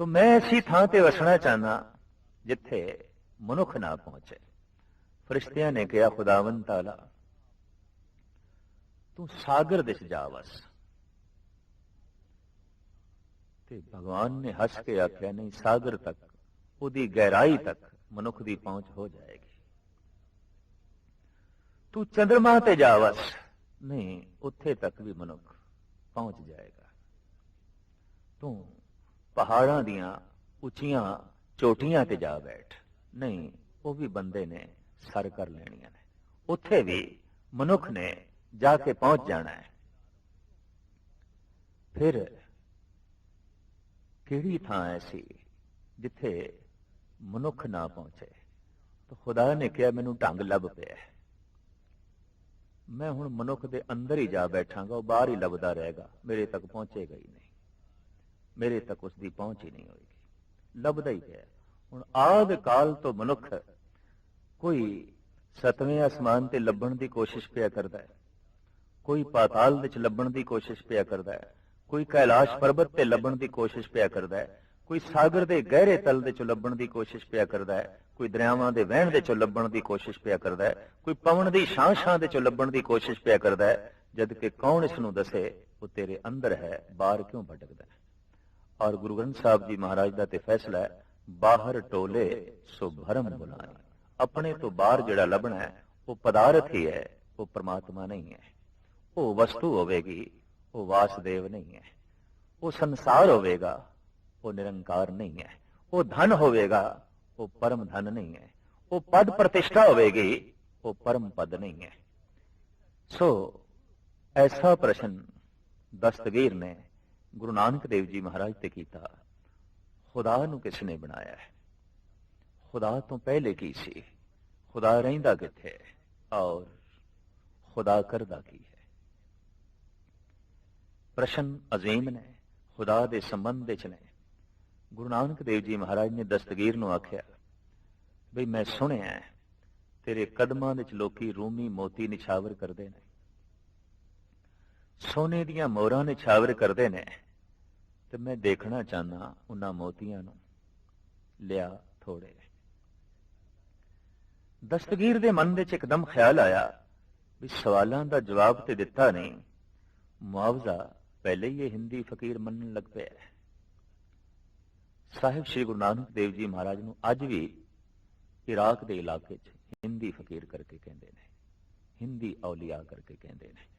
ਤਾਂ ਮੈਂ ਐਸੀ ਥਾਂ ਤੇ ਵਸਣਾ ਚਾਹਨਾ ਜਿੱਥੇ ਮਨੁੱਖ ਨਾ ਪਹੁੰਚੇ ਫਰਿਸ਼ਤਿਆਂ ਨੇ ਕਿਹਾ ਖੁਦਾਵੰ ਤਾਲਾ ਤੂੰ ਸਾਗਰ ਦੇ ਜਾ ਵਸ ਤੇ ਭਗਵਾਨ ਨੇ ਹੱਸ ਕੇ ਆਖਿਆ ਨਹੀਂ ਸਾਗਰ ਤੱਕ ਉਹਦੀ ਗਹਿਰਾਈ ਤੱਕ ਮਨੁੱਖ ਦੀ ਪਹੁੰਚ ਹੋ ਜਾਏਗੀ ਤੂੰ ਚੰ드ਰਮਾ ਤੇ ਜਾ ਵਸ ਨਹੀਂ ਉੱਥੇ ਤੱਕ ਵੀ ਮਨੁੱਖ ਪਹੁੰਚ ਜਾਏਗਾ ਤੂੰ ਪਹਾੜਾਂ ਦੀਆਂ ਉੱਚੀਆਂ ਚੋਟੀਆਂ ਤੇ ਜਾ ਬੈਠ। ਨਹੀਂ, ਉਹ ਵੀ ਬੰਦੇ ਨੇ ਸਰ ਕਰ ਲੈਣੀਆਂ ਨੇ। ਉੱਥੇ ਵੀ ਮਨੁੱਖ ਨੇ ਜਾ ਕੇ ਪਹੁੰਚ ਜਾਣਾ ਹੈ। ਫਿਰ ਕਿਹੜੀ ਥਾਂ ਐਸੀ ਜਿੱਥੇ ਮਨੁੱਖ ਨਾ ਪਹੁੰਚੇ? ਤਾਂ ਖੁਦਾ ਨੇ ਕਿਹਾ, ਮੈਨੂੰ ਢੰਗ ਲੱਭ ਪਿਆ ਮੈਂ ਹੁਣ ਮਨੁੱਖ ਦੇ ਅੰਦਰ ਹੀ ਜਾ ਬੈਠਾਂਗਾ, ਉਹ ਬਾਹਰ ਹੀ ਲੱਭਦਾ ਰਹੇਗਾ, ਮੇਰੇ ਤੱਕ ਪਹੁੰਚੇਗਾ ਹੀ ਨਹੀਂ। ਮੇਰੇ ਤੱਕ ਉਸ ਦੀ ਪਹੁੰਚ ਹੀ ਨਹੀਂ ਹੋਏਗੀ। ਲੱਭਦਾ ਹੀ ਪਿਆ। ਹੁਣ ਆਦ ਕਾਲ ਤੋਂ ਮਨੁੱਖ ਕੋਈ ਸਤਵੇਂ ਅਸਮਾਨ ਤੇ ਲੱਭਣ ਦੀ ਕੋਸ਼ਿਸ਼ ਪਿਆ ਕਰਦਾ ਹੈ। ਕੋਈ ਪਾਤਾਲ ਵਿੱਚ ਲੱਭਣ ਦੀ ਕੋਸ਼ਿਸ਼ ਪਿਆ ਕਰਦਾ ਹੈ। ਕੋਈ ਕੈਲਾਸ਼ ਪਰਬਤ ਤੇ ਲੱਭਣ ਦੀ ਕੋਸ਼ਿਸ਼ ਪਿਆ ਕਰਦਾ ਹੈ। ਕੋਈ ਸਾਗਰ ਦੇ ਗਹਿਰੇ ਤਲ ਦੇ ਚੋਂ ਲੱਭਣ ਦੀ ਕੋਸ਼ਿਸ਼ ਪਿਆ ਕਰਦਾ ਹੈ। ਕੋਈ ਦਰਿਆਵਾਂ ਦੇ ਵਹਿਣ ਦੇ ਚੋਂ ਲੱਭਣ ਦੀ ਕੋਸ਼ਿਸ਼ ਪਿਆ ਕਰਦਾ ਹੈ। ਕੋਈ ਪਵਨ ਦੀ ਛਾਂ-ਛਾਂ ਦੇ ਚੋਂ ਲੱਭਣ ਦੀ ਕੋਸ਼ਿਸ਼ ਪਿਆ ਕਰਦਾ ਹੈ। ਜਦ ਕਿ ਕੌਣ ਇਸ ਨੂੰ ਦੱਸੇ, ਉਹ ਤੇਰੇ ਅੰਦਰ ਹੈ, ਬਾਹਰ ਕਿਉਂ ਭਟਕਦਾ ਹੈ? ਔਰ ਗੁਰੂ ਗ੍ਰੰਥ ਸਾਹਿਬ ਜੀ ਮਹਾਰਾਜ ਦਾ ਤੇ ਫੈਸਲਾ ਹੈ, ਬਾਹਰ ਟੋਲੇ ਸੋ ਭਰਮ ਬੁਲਾਏ। ਆਪਣੇ ਤੋਂ ਬਾਹਰ ਜਿਹੜਾ ਲੱਭਣਾ ਹੈ, ਉਹ ਪਦਾਰਥ ਹੀ ਹੈ, ਉਹ ਪ੍ਰਮਾਤਮਾ ਨਹੀਂ ਹੈ। ਉਹ ਵਸਤੂ ਹੋਵੇਗੀ, ਉਹ ਵਾਸਦੇਵ ਨਹੀਂ ਹੈ। ਉਹ ਸੰਸਾਰ ਹੋਵੇਗਾ, ਉਹ ਨਿਰੰਕਾਰ ਨਹੀਂ ਹੈ। ਉਹ ਧਨ ਹੋਵੇਗਾ, ਉਹ ਪਰਮ ਧਨ ਨਹੀਂ ਹੈ। ਉਹ ਪਦ ਪ੍ਰਤਿਸ਼ਠਾ ਹੋਵੇਗੀ, ਉਹ ਪਰਮ ਪਦ ਨਹੀਂ ਹੈ। ਸੋ, ਐਸਾ ਪ੍ਰਸ਼ਨ ਦਸਤਗੀਰ ਨੇ ਗੁਰੂ ਨਾਨਕ ਦੇਵ ਜੀ ਮਹਾਰਾਜ ਤੇ ਕੀਤਾ। ਖੁਦਾ ਨੂੰ ਕਿਸ ਨੇ ਬਣਾਇਆ ਹੈ? ਖੁਦਾ ਤੋਂ ਪਹਿਲੇ ਕੀ ਸੀ? ਖੁਦਾ ਰਹਿੰਦਾ ਕਿੱਥੇ? ਹੈ ਔਰ ਖੁਦਾ ਕਰਦਾ ਕੀ ਹੈ? ਪ੍ਰਸ਼ਨ ਅਜ਼ੀਮ ਨੇ, ਖੁਦਾ ਦੇ ਸੰਬੰਧ ਵਿੱਚ ਨੇ। ਗੁਰੂ ਨਾਨਕ ਦੇਵ ਜੀ ਮਹਾਰਾਜ ਨੇ ਦਸਤਗੀਰ ਨੂੰ ਆਖਿਆ, ਬਈ ਮੈਂ ਸੁਣਿਆ ਤੇਰੇ ਕਦਮਾਂ ਵਿੱਚ ਲੋਕੀ ਰੂਮੀ ਮੋਤੀ ਨਿਛਾਵਰ ਕਰਦੇ ਨੇ। ਸੋਨੇ ਦੀਆਂ ਮੋਹਰਾਂ ਨਿਛਾਵਰ ਕਰਦੇ ਨੇ ਤੇ ਮੈਂ ਦੇਖਣਾ ਚਾਹਨਾ ਉਹਨਾਂ ਮੋਤੀਆਂ ਨੂੰ। ਲਿਆ ਥੋੜੇ। ਦਸਤਗੀਰ ਦੇ ਮਨ ਵਿੱਚ ਇੱਕਦਮ ਖਿਆਲ ਆਇਆ ਵੀ ਸਵਾਲਾਂ ਦਾ ਜਵਾਬ ਤੇ ਦਿੱਤਾ ਨਹੀਂ। ਮੁਆਵਜ਼ਾ ਪਹਿਲੇ ਹੀ ਇਹ ਹਿੰਦੀ ਫਕੀਰ ਮੰਨਣ ਲੱਗ ਪਿਆ ਸਾਹਿਬ ਸ੍ਰੀ ਗੁਰੂ ਨਾਨਕ ਦੇਵ ਜੀ ਮਹਾਰਾਜ ਨੂੰ ਅੱਜ ਵੀ ਇਰਾਕ ਦੇ ਇਲਾਕੇ 'ਚ ਹਿੰਦੀ ਫਕੀਰ ਕਰਕੇ ਕਹਿੰਦੇ ਨੇ। ਹਿੰਦੀ ਔਲੀਆ ਕਰਕੇ ਕਹਿੰਦੇ ਨੇ।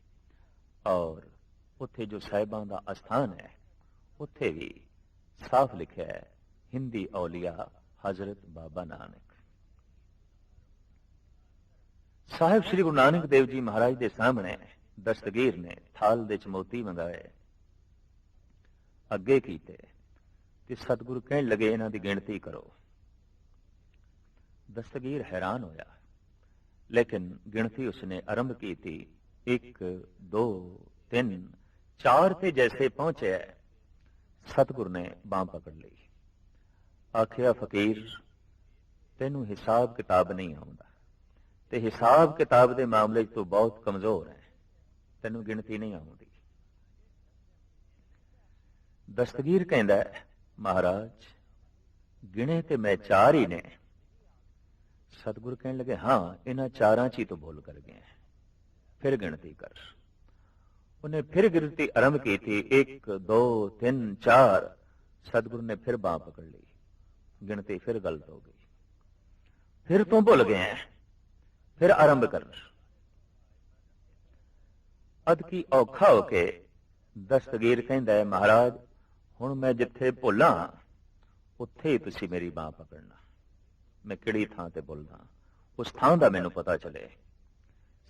ਔਰ ਉੱਥੇ ਜੋ ਸਾਹਿਬਾਂ ਦਾ ਅਸਥਾਨ ਹੈ, ਉੱਥੇ ਵੀ ਸਾਫ਼ ਲਿਖਿਆ ਹੈ, ਹਿੰਦੀ ਔਲੀਆ ਹਜ਼ਰਤ ਬਾਬਾ ਨਾਨਕ। ਸਾਹਿਬ ਸ੍ਰੀ ਗੁਰੂ ਨਾਨਕ ਦੇਵ ਜੀ ਮਹਾਰਾਜ ਦੇ ਸਾਹਮਣੇ ਦਸਤਗੀਰ ਨੇ ਥਾਲ ਦੇ ਚਮੋਤੀ ਮੋਤੀ ਮੰਗਾਏ। ਅੱਗੇ ਕੀਤੇ ਤੇ ਸਤਿਗੁਰੂ ਕਹਿਣ ਲੱਗੇ, ਇਹਨਾਂ ਦੀ ਗਿਣਤੀ ਕਰੋ। ਦਸਤਗੀਰ ਹੈਰਾਨ ਹੋਇਆ, ਲੇਕਿਨ ਗਿਣਤੀ ਉਸਨੇ ਆਰੰਭ ਕੀਤੀ 1 2 3 4 ਤੇ ਜੈਸੇ ਪਹੁੰਚਿਆ ਸਤਿਗੁਰ ਨੇ ਬਾਹ ਪਕੜ ਲਈ। ਆਖਿਆ, ਫਕੀਰ, ਤੈਨੂੰ ਹਿਸਾਬ ਕਿਤਾਬ ਨਹੀਂ ਆਉਂਦਾ। ਤੇ ਹਿਸਾਬ ਕਿਤਾਬ ਦੇ ਮਾਮਲੇ 'ਚ ਤੂੰ ਬਹੁਤ ਕਮਜ਼ੋਰ ਹੈ। ਤੈਨੂੰ ਗਿਣਤੀ ਨਹੀਂ ਆਉਂਦੀ। ਦਸਤਗੀਰ ਕਹਿੰਦਾ ਮਹਾਰਾਜ, ਗਿਣੇ ਤੇ ਮੈਂ ਚਾਰ ਹੀ ਨੇ। ਸਤਿਗੁਰ ਕਹਿਣ ਲੱਗੇ, ਹਾਂ, ਇਹਨਾਂ ਚਾਰਾਂ 'ਚ ਹੀ ਤੂੰ ਭੁੱਲ ਕਰ ਗਿਆ ਫਿਰ ਗਿਣਤੀ ਕਰ। ਉਹਨੇ ਫਿਰ ਗਿਣਤੀ ਆਰੰਭ ਕੀਤੀ। 1 2 3 4 ਸਤਿਗੁਰ ਨੇ ਫਿਰ ਬਾਹ ਪਕੜ ਲਈ। ਗਿਣਤੀ ਫਿਰ ਗਲਤ ਹੋ ਗਈ। ਫਿਰ ਤੂੰ ਭੁੱਲ ਗਿਆ ਫਿਰ ਆਰੰਭ ਕਰ। ਅਦ ਕੀ ਔਖਾ ਹੋ ਕੇ ਦਸਤਗੀਰ ਕਹਿੰਦਾ ਹੈ, ਮਹਾਰਾਜ, ਹੁਣ ਮੈਂ ਜਿੱਥੇ ਭੁੱਲਾਂ, ਉੱਥੇ ਹੀ ਤੁਸੀਂ ਮੇਰੀ ਬਾਹ ਪਕੜਨਾ। ਮੈਂ ਕਿਹੜੀ ਥਾਂ ਤੇ ਭੁੱਲਦਾ? ਉਸ ਥਾਂ ਦਾ ਮੈਨੂੰ ਪਤਾ ਚਲੇ।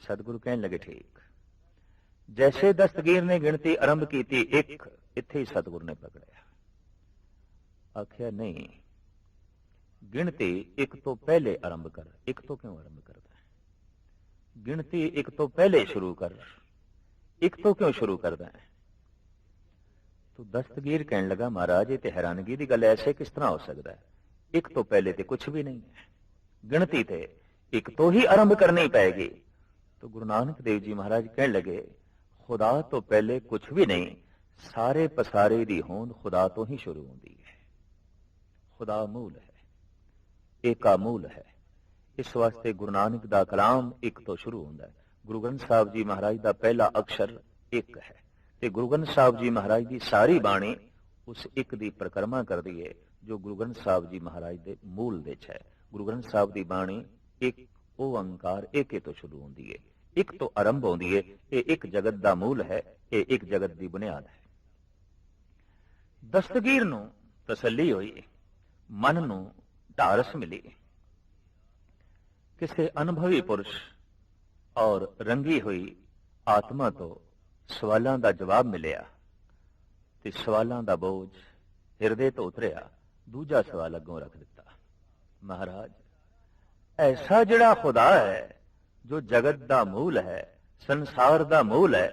ਸਤਿਗੁਰੂ ਕਹਿਣ ਲੱਗੇ, ਠੀਕ। ਜੈਸੇ ਦਸਤਗੀਰ ਨੇ ਗਿਣਤੀ ਆਰੰਭ ਕੀਤੀ, ਇੱਕ ਇੱਥੇ ਹੀ ਸਤਿਗੁਰ ਨੇ ਪਕੜਿਆ। ਆਖਿਆ, ਨਹੀਂ, ਗਿਣਤੀ ਇੱਕ ਤੋਂ ਪਹਿਲੇ ਆਰੰਭ ਕਰ, ਇੱਕ ਤੋਂ ਕਿਉਂ ਆਰੰਭ ਕਰਦਾ? ਗਿਣਤੀ ਇੱਕ ਤੋਂ ਪਹਿਲੇ ਸ਼ੁਰੂ ਕਰ, ਇੱਕ ਤੋਂ ਕਿਉਂ ਸ਼ੁਰੂ ਕਰਦਾ ਹੈ? ਤੂੰ ਦਸਤਗੀਰ ਕਹਿਣ ਲੱਗਾ, ਮਹਾਰਾਜ, ਇਹ ਤੇ ਹੈਰਾਨਗੀ ਦੀ ਗੱਲ ਐਸੇ ਕਿਸ ਤਰ੍ਹਾਂ ਹੋ ਸਕਦਾ ਹੈ? ਇੱਕ ਤੋਂ ਪਹਿਲੇ ਤੇ ਕੁਝ ਵੀ ਨਹੀਂ ਹੈ। ਗਿਣਤੀ ਤੇ ਇੱਕ ਤੋਂ ਹੀ ਆਰੰਭ ਕਰਨੀ ਪਏਗੀ। ਤਾਂ ਗੁਰੂ ਨਾਨਕ ਦੇਵ ਜੀ ਮਹਾਰਾਜ ਕਹਿਣ ਲੱਗੇ, ਖੁਦਾ ਤੋਂ ਪਹਿਲੇ ਕੁਝ ਵੀ ਨਹੀਂ, ਸਾਰੇ ਪਸਾਰੇ ਦੀ ਹੋਂਦ ਖੁਦਾ ਤੋਂ ਹੀ ਸ਼ੁਰੂ ਹੁੰਦੀ ਹੈ। ਖੁਦਾ ਮੂਲ ਹੈ, ਏਕਾ ਮੂਲ ਹੈ। ਇਸ ਵਾਸਤੇ ਗੁਰੂ ਨਾਨਕ ਦਾ ਕਲਾਮ ਇੱਕ ਤੋਂ ਸ਼ੁਰੂ ਹੁੰਦਾ ਹੈ। ਗੁਰੂ ਗ੍ਰੰਥ ਸਾਹਿਬ ਜੀ ਮਹਾਰਾਜ ਦਾ ਪਹਿਲਾ ਅਕਸ਼ਰ ਇੱਕ ਹੈ ਤੇ ਗੁਰੂ ਗ੍ਰੰਥ ਸਾਹਿਬ ਜੀ ਮਹਾਰਾਜ ਦੀ ਸਾਰੀ ਬਾਣੀ ਉਸ ਇੱਕ ਦੀ ਪ੍ਰਕਰਮਾ ਕਰਦੀ ਹੈ, ਜੋ ਗੁਰੂ ਗ੍ਰੰਥ ਸਾਹਿਬ ਜੀ ਮਹਾਰਾਜ ਦੇ ਮੂਲ ਵਿੱਚ ਹੈ। ਗੁਰੂ ਗ੍ਰੰਥ ਸਾਹਿਬ ਦੀ ਬਾਣੀ ਇੱਕ, ਉਹ ਅੰਕਾਰ ਏਕੇ ਤੋਂ ਸ਼ੁਰੂ ਹੁੰਦੀ ਹੈ। ਇੱਕ ਤੋਂ ਆਰੰਭ ਹੁੰਦੀ ਹੈ ਇਹ ਇੱਕ ਜਗਤ ਦਾ ਮੂਲ ਹੈ, ਇਹ ਇੱਕ ਜਗਤ ਦੀ ਬੁਨਿਆਦ ਹੈ। ਦਸਤਗੀਰ ਨੂੰ ਤਸੱਲੀ ਹੋਈ, ਮਨ ਨੂੰ ਢਾਰਸ ਮਿਲੀ। ਕਿਸੇ ਅਨੁਭਵੀ ਪੁਰਸ਼ ਔਰ ਰੰਗੀ ਹੋਈ ਆਤਮਾ ਤੋਂ ਸਵਾਲਾਂ ਦਾ ਜਵਾਬ ਮਿਲਿਆ ਤੇ ਸਵਾਲਾਂ ਦਾ ਬੋਝ ਹਿਰਦੇ ਤੋਂ ਉਤਰਿਆ, ਦੂਜਾ ਸਵਾਲ ਅੱਗੋਂ ਰੱਖ ਦਿੱਤਾ, ਮਹਾਰਾਜ, ਐਸਾ ਜਿਹੜਾ ਖੁਦਾ ਹੈ ਜੋ ਜਗਤ ਦਾ ਮੂਲ ਹੈ ਸੰਸਾਰ ਦਾ ਮੂਲ ਹੈ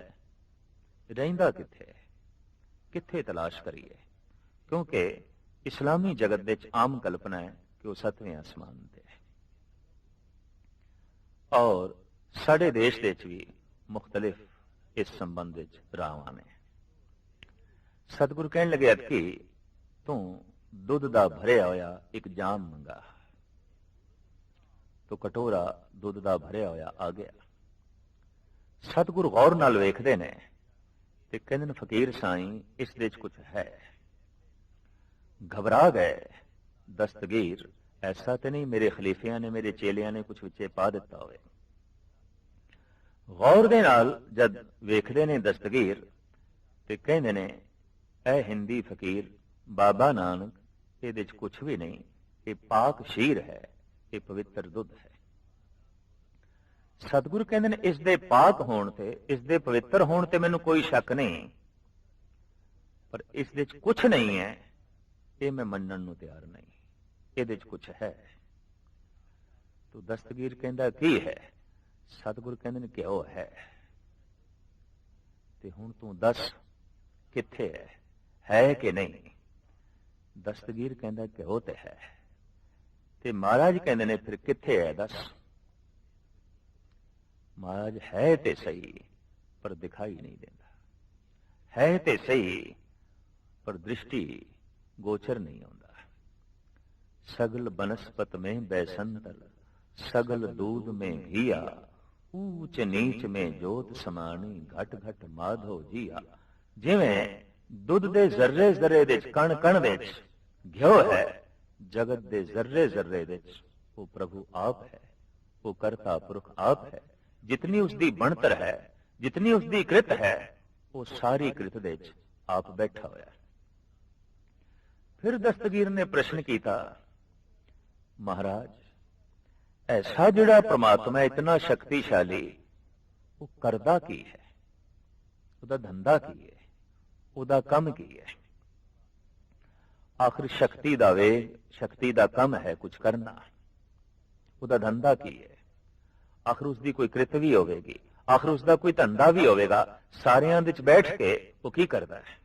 ਰਹਿੰਦਾ ਕਿੱਥੇ ਹੈ ਕਿੱਥੇ ਤਲਾਸ਼ ਕਰੀਏ ਕਿਉਂਕਿ ਇਸਲਾਮੀ ਜਗਤ ਵਿੱਚ ਆਮ ਕਲਪਨਾ ਹੈ ਕਿ ਉਹ ਸਤਵੇਂ ਅਸਮਾਨ ਤੇ ਹੈ ਔਰ ਸਾਡੇ ਦੇਸ਼ ਦੇ ਵਿੱਚ ਵੀ ਮੁxtਲਿਫ ਇਸ ਸੰਬੰਧ ਵਿੱਚ ਰਾਵਾਂ ਨੇ ਸਤਿਗੁਰੂ ਕਹਿਣ ਲੱਗੇ ਕਿ ਤੂੰ ਦੁੱਧ ਦਾ ਭਰਿਆ ਹੋਇਆ ਇੱਕ ਜਾਮ ਮੰਗਾ ਤੋ ਕਟੋਰਾ ਦੁੱਧ ਦਾ ਭਰਿਆ ਹੋਇਆ ਆ ਗਿਆ। ਸਤਿਗੁਰੂ ਗੌਰ ਨਾਲ ਵੇਖਦੇ ਨੇ ਤੇ ਕਹਿੰਦੇ ਨੇ, ਫਕੀਰ ਸਾਈਂ, ਇਸ ਦੇ ਵਿੱਚ ਕੁਝ ਹੈ। ਘਬਰਾ ਗਏ। ਦਸਤਗੀਰ, ਐਸਾ ਤੇ ਨਹੀਂ, ਮੇਰੇ ਖਲੀਫਿਆਂ ਨੇ, ਮੇਰੇ ਚੇਲਿਆਂ ਨੇ ਕੁਝ ਵਿੱਚੇ ਪਾ ਦਿੱਤਾ ਹੋਵੇ। ਗੌਰ ਦੇ ਨਾਲ ਜਦ ਵੇਖਦੇ ਨੇ ਦਸਤਗੀਰ ਤੇ ਕਹਿੰਦੇ ਨੇ ਇਹ ਹਿੰਦੀ ਫਕੀਰ, ਬਾਬਾ ਨਾਨਕ, ਇਹਦੇ 'ਚ ਕੁਝ ਵੀ ਨਹੀਂ, ਇਹ ਪਾਕ ਸ਼ੀਰ ਹੈ। ਇਹ ਪਵਿੱਤਰ ਦੁੱਧ ਹੈ। ਸਤਿਗੁਰੂ ਕਹਿੰਦੇ ਨੇ, ਇਸ ਦੇ ਪਾਕ ਹੋਣ ਤੇ, ਇਸ ਦੇ ਪਵਿੱਤਰ ਹੋਣ ਤੇ ਮੈਨੂੰ ਕੋਈ ਸ਼ੱਕ ਨਹੀਂ। ਪਰ ਇਸ ਦੇ 'ਚ ਕੁਝ ਨਹੀਂ ਹੈ, ਇਹ ਮੈਂ ਮੰਨਣ ਨੂੰ ਤਿਆਰ ਨਹੀਂ। ਇਹਦੇ 'ਚ ਕੁਝ ਹੈ। ਤੋ ਦਸਤਗੀਰ ਕਹਿੰਦਾ, ਕੀ ਹੈ? ਸਤਿਗੁਰ ਕਹਿੰਦੇ ਨੇ ਕਿਉਂ ਹੈ। ਤੇ ਹੁਣ ਤੂੰ ਦੱਸ, ਕਿੱਥੇ ਹੈ? ਹੈ ਕਿ ਨਹੀਂ? ਦਸਤਗੀਰ ਕਹਿੰਦਾ ਕਿ ਉਹ ਤੇ ਹੈ। ਤੇ ਮਹਾਰਾਜ ਕਹਿੰਦੇ ਨੇ ਫਿਰ ਕਿੱਥੇ ਹੈ ਦੱਸ ਮਹਾਰਾਜ ਹੈ ਤੇ ਸਹੀ ਪਰ ਦਿਖਾਈ ਨਹੀਂ ਦਿੰਦਾ ਹੈ ਤੇ ਸਹੀ ਪਰ ਦ੍ਰਿਸ਼ਟੀ ਗੋਚਰ ਨਹੀਂ ਹੁੰਦਾ ਸਗਲ ਬਨਸਪਤ में बैसंतल सगल दूध में घिया ਊਚ ਨੀਚ में ਜੋਤ ਸਮਾਣੀ ਘਟ ਘਟ ਮਾਧੋ ਜੀਆ ਜਿਵੇਂ ਦੁੱਧ ਦੇ ਜ਼ਰਰੇ ਜ਼ਰਰੇ ਦੇ ਵਿੱਚ ਕਣ ਕਣ ਵਿੱਚ ਘਿਓ ਹੈ ਜਗਤ ਦੇ ਜ਼ਰਰੇ ਜ਼ਰਰੇ ਵਿੱਚ। ਉਹ ਪ੍ਰਭੂ ਆਪ ਹੈ। ਉਹ ਕਰਤਾ ਪੁਰਖ ਆਪ ਹੈ। ਜਿਤਨੀ ਉਸ ਦੀ ਬਣਤਰ ਹੈ, ਜਿਤਨੀ ਉਸ ਦੀ ਕ੍ਰਿਤ ਹੈ, ਉਹ ਸਾਰੀ ਕ੍ਰਿਤ ਦੇ ਵਿੱਚ ਆਪ ਬੈਠਾ ਹੋਇਆ ਹੈ। ਫਿਰ ਦਸਤਗੀਰ ਨੇ ਪ੍ਰਸ਼ਨ ਕੀਤਾ, ਮਹਾਰਾਜ, ਐਸਾ ਜਿਹੜਾ ਪ੍ਰਮਾਤਮਾ ਇਤਨਾ ਸ਼ਕਤੀਸ਼ਾਲੀ, ਉਹ ਕਰਦਾ ਕੀ ਹੈ? ਉਹਦਾ ਧੰਦਾ ਕੀ ਹੈ? ਉਹਦਾ ਕੰਮ ਕੀ ਹੈ? ਆਖਰ ਸ਼ਕਤੀ ਦਾ ਵੇ, ਸ਼ਕਤੀ ਦਾ ਕੰਮ ਹੈ ਕੁਝ ਕਰਨਾ। ਉਹਦਾ ਧੰਦਾ ਕੀ ਹੈ? ਆਖਰ ਉਸ ਦੀ ਕੋਈ ਕ੍ਰਿਤ ਵੀ ਹੋਵੇਗੀ, ਆਖਰ ਉਸ ਦਾ ਕੋਈ ਧੰਦਾ ਵੀ ਹੋਵੇਗਾ, ਸਾਰਿਆਂ ਦੇ ਵਿੱਚ ਬੈਠ ਕੇ ਉਹ ਕੀ ਕਰਦਾ ਹੈ?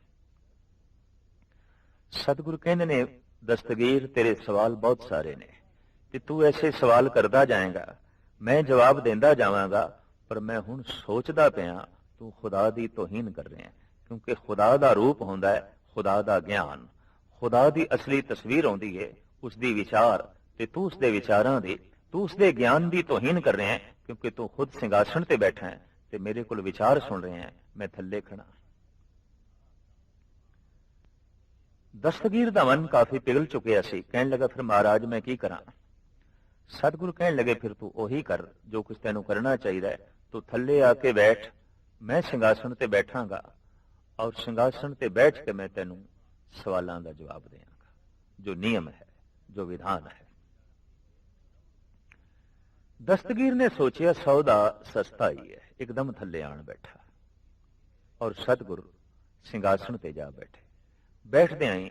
ਸਤਿਗੁਰੂ ਕਹਿੰਦੇ ਨੇ, ਦਸਤਗੀਰ, ਤੇਰੇ ਸਵਾਲ ਬਹੁਤ ਸਾਰੇ ਨੇ, ਤੇ ਤੂੰ ਐਸੇ ਸਵਾਲ ਕਰਦਾ ਜਾਏਗਾ, ਮੈਂ ਜਵਾਬ ਦਿੰਦਾ ਜਾਵਾਂਗਾ, ਪਰ ਮੈਂ ਹੁਣ ਸੋਚਦਾ ਪਿਆ, ਤੂੰ ਖੁਦਾ ਦੀ ਤੋਹੀਨ ਕਰ ਰਿਹਾ ਕਿਉਂਕਿ ਖੁਦਾ ਦਾ ਰੂਪ ਹੁੰਦਾ ਹੈ, ਖੁਦਾ ਦਾ ਗਿਆਨ। ਖੁਦਾ ਦੀ ਅਸਲੀ ਤਸਵੀਰ ਆਉਂਦੀ ਹੈ ਉਸ ਦੀ ਵਿਚਾਰ, ਤੇ ਤੂੰ ਉਸ ਦੇ ਵਿਚਾਰਾਂ ਦੀ, ਤੂੰ ਉਸ ਦੇ ਗਿਆਨ ਦੀ ਤੋਹੀਨ ਕਰ ਰਿਹਾ ਹੈ, ਕਿਉਂਕਿ ਤੂੰ ਖੁਦ ਸਿੰਘਾਸਣ ਤੇ ਬੈਠਾ ਹੈ ਤੇ ਮੇਰੇ ਕੋਲ ਵਿਚਾਰ ਸੁਣ ਰਿਹਾ ਹੈ, ਮੈਂ ਥੱਲੇ ਖੜਾ ਦਸਤਗੀਰ ਦਾ ਮਨ ਕਾਫੀ ਪਿਘਲ ਚੁੱਕਿਆ ਸੀ, ਕਹਿਣ ਲੱਗਾ, ਫਿਰ ਮਹਾਰਾਜ, ਮੈਂ ਕੀ ਕਰਾਂ? ਸਤਿਗੁਰੂ ਕਹਿਣ ਲੱਗੇ, ਫਿਰ ਤੂੰ ਉਹੀ ਕਰ, ਜੋ ਕੁਝ ਤੈਨੂੰ ਕਰਨਾ ਚਾਹੀਦਾ ਹੈ। ਤੂੰ ਥੱਲੇ ਆ ਕੇ ਬੈਠ, ਮੈਂ ਸਿੰਘਾਸਣ ਤੇ ਬੈਠਾਂਗਾ, ਔਰ ਸਿੰਘਾਸਣ ਤੇ ਬੈਠ ਕੇ ਮੈਂ ਤੈਨੂੰ ਸਵਾਲਾਂ ਦਾ ਜਵਾਬ ਦੇਵਾਂਗਾ ਜੋ ਨਿਯਮ ਹੈ ਜੋ ਵਿਧਾਨ ਹੈ ਦਸਤਗੀਰ ਨੇ ਸੋਚਿਆ ਸੌਦਾ ਸਸਤਾ ਹੀ ਹੈ ਇੱਕਦਮ ਥੱਲੇ ਆਣ ਬੈਠਾ ਔਰ ਸਤਿਗੁਰੂ ਸਿੰਘਾਸਣ ਤੇ ਜਾ ਬੈਠੇ ਬੈਠਦੇ ਆਂ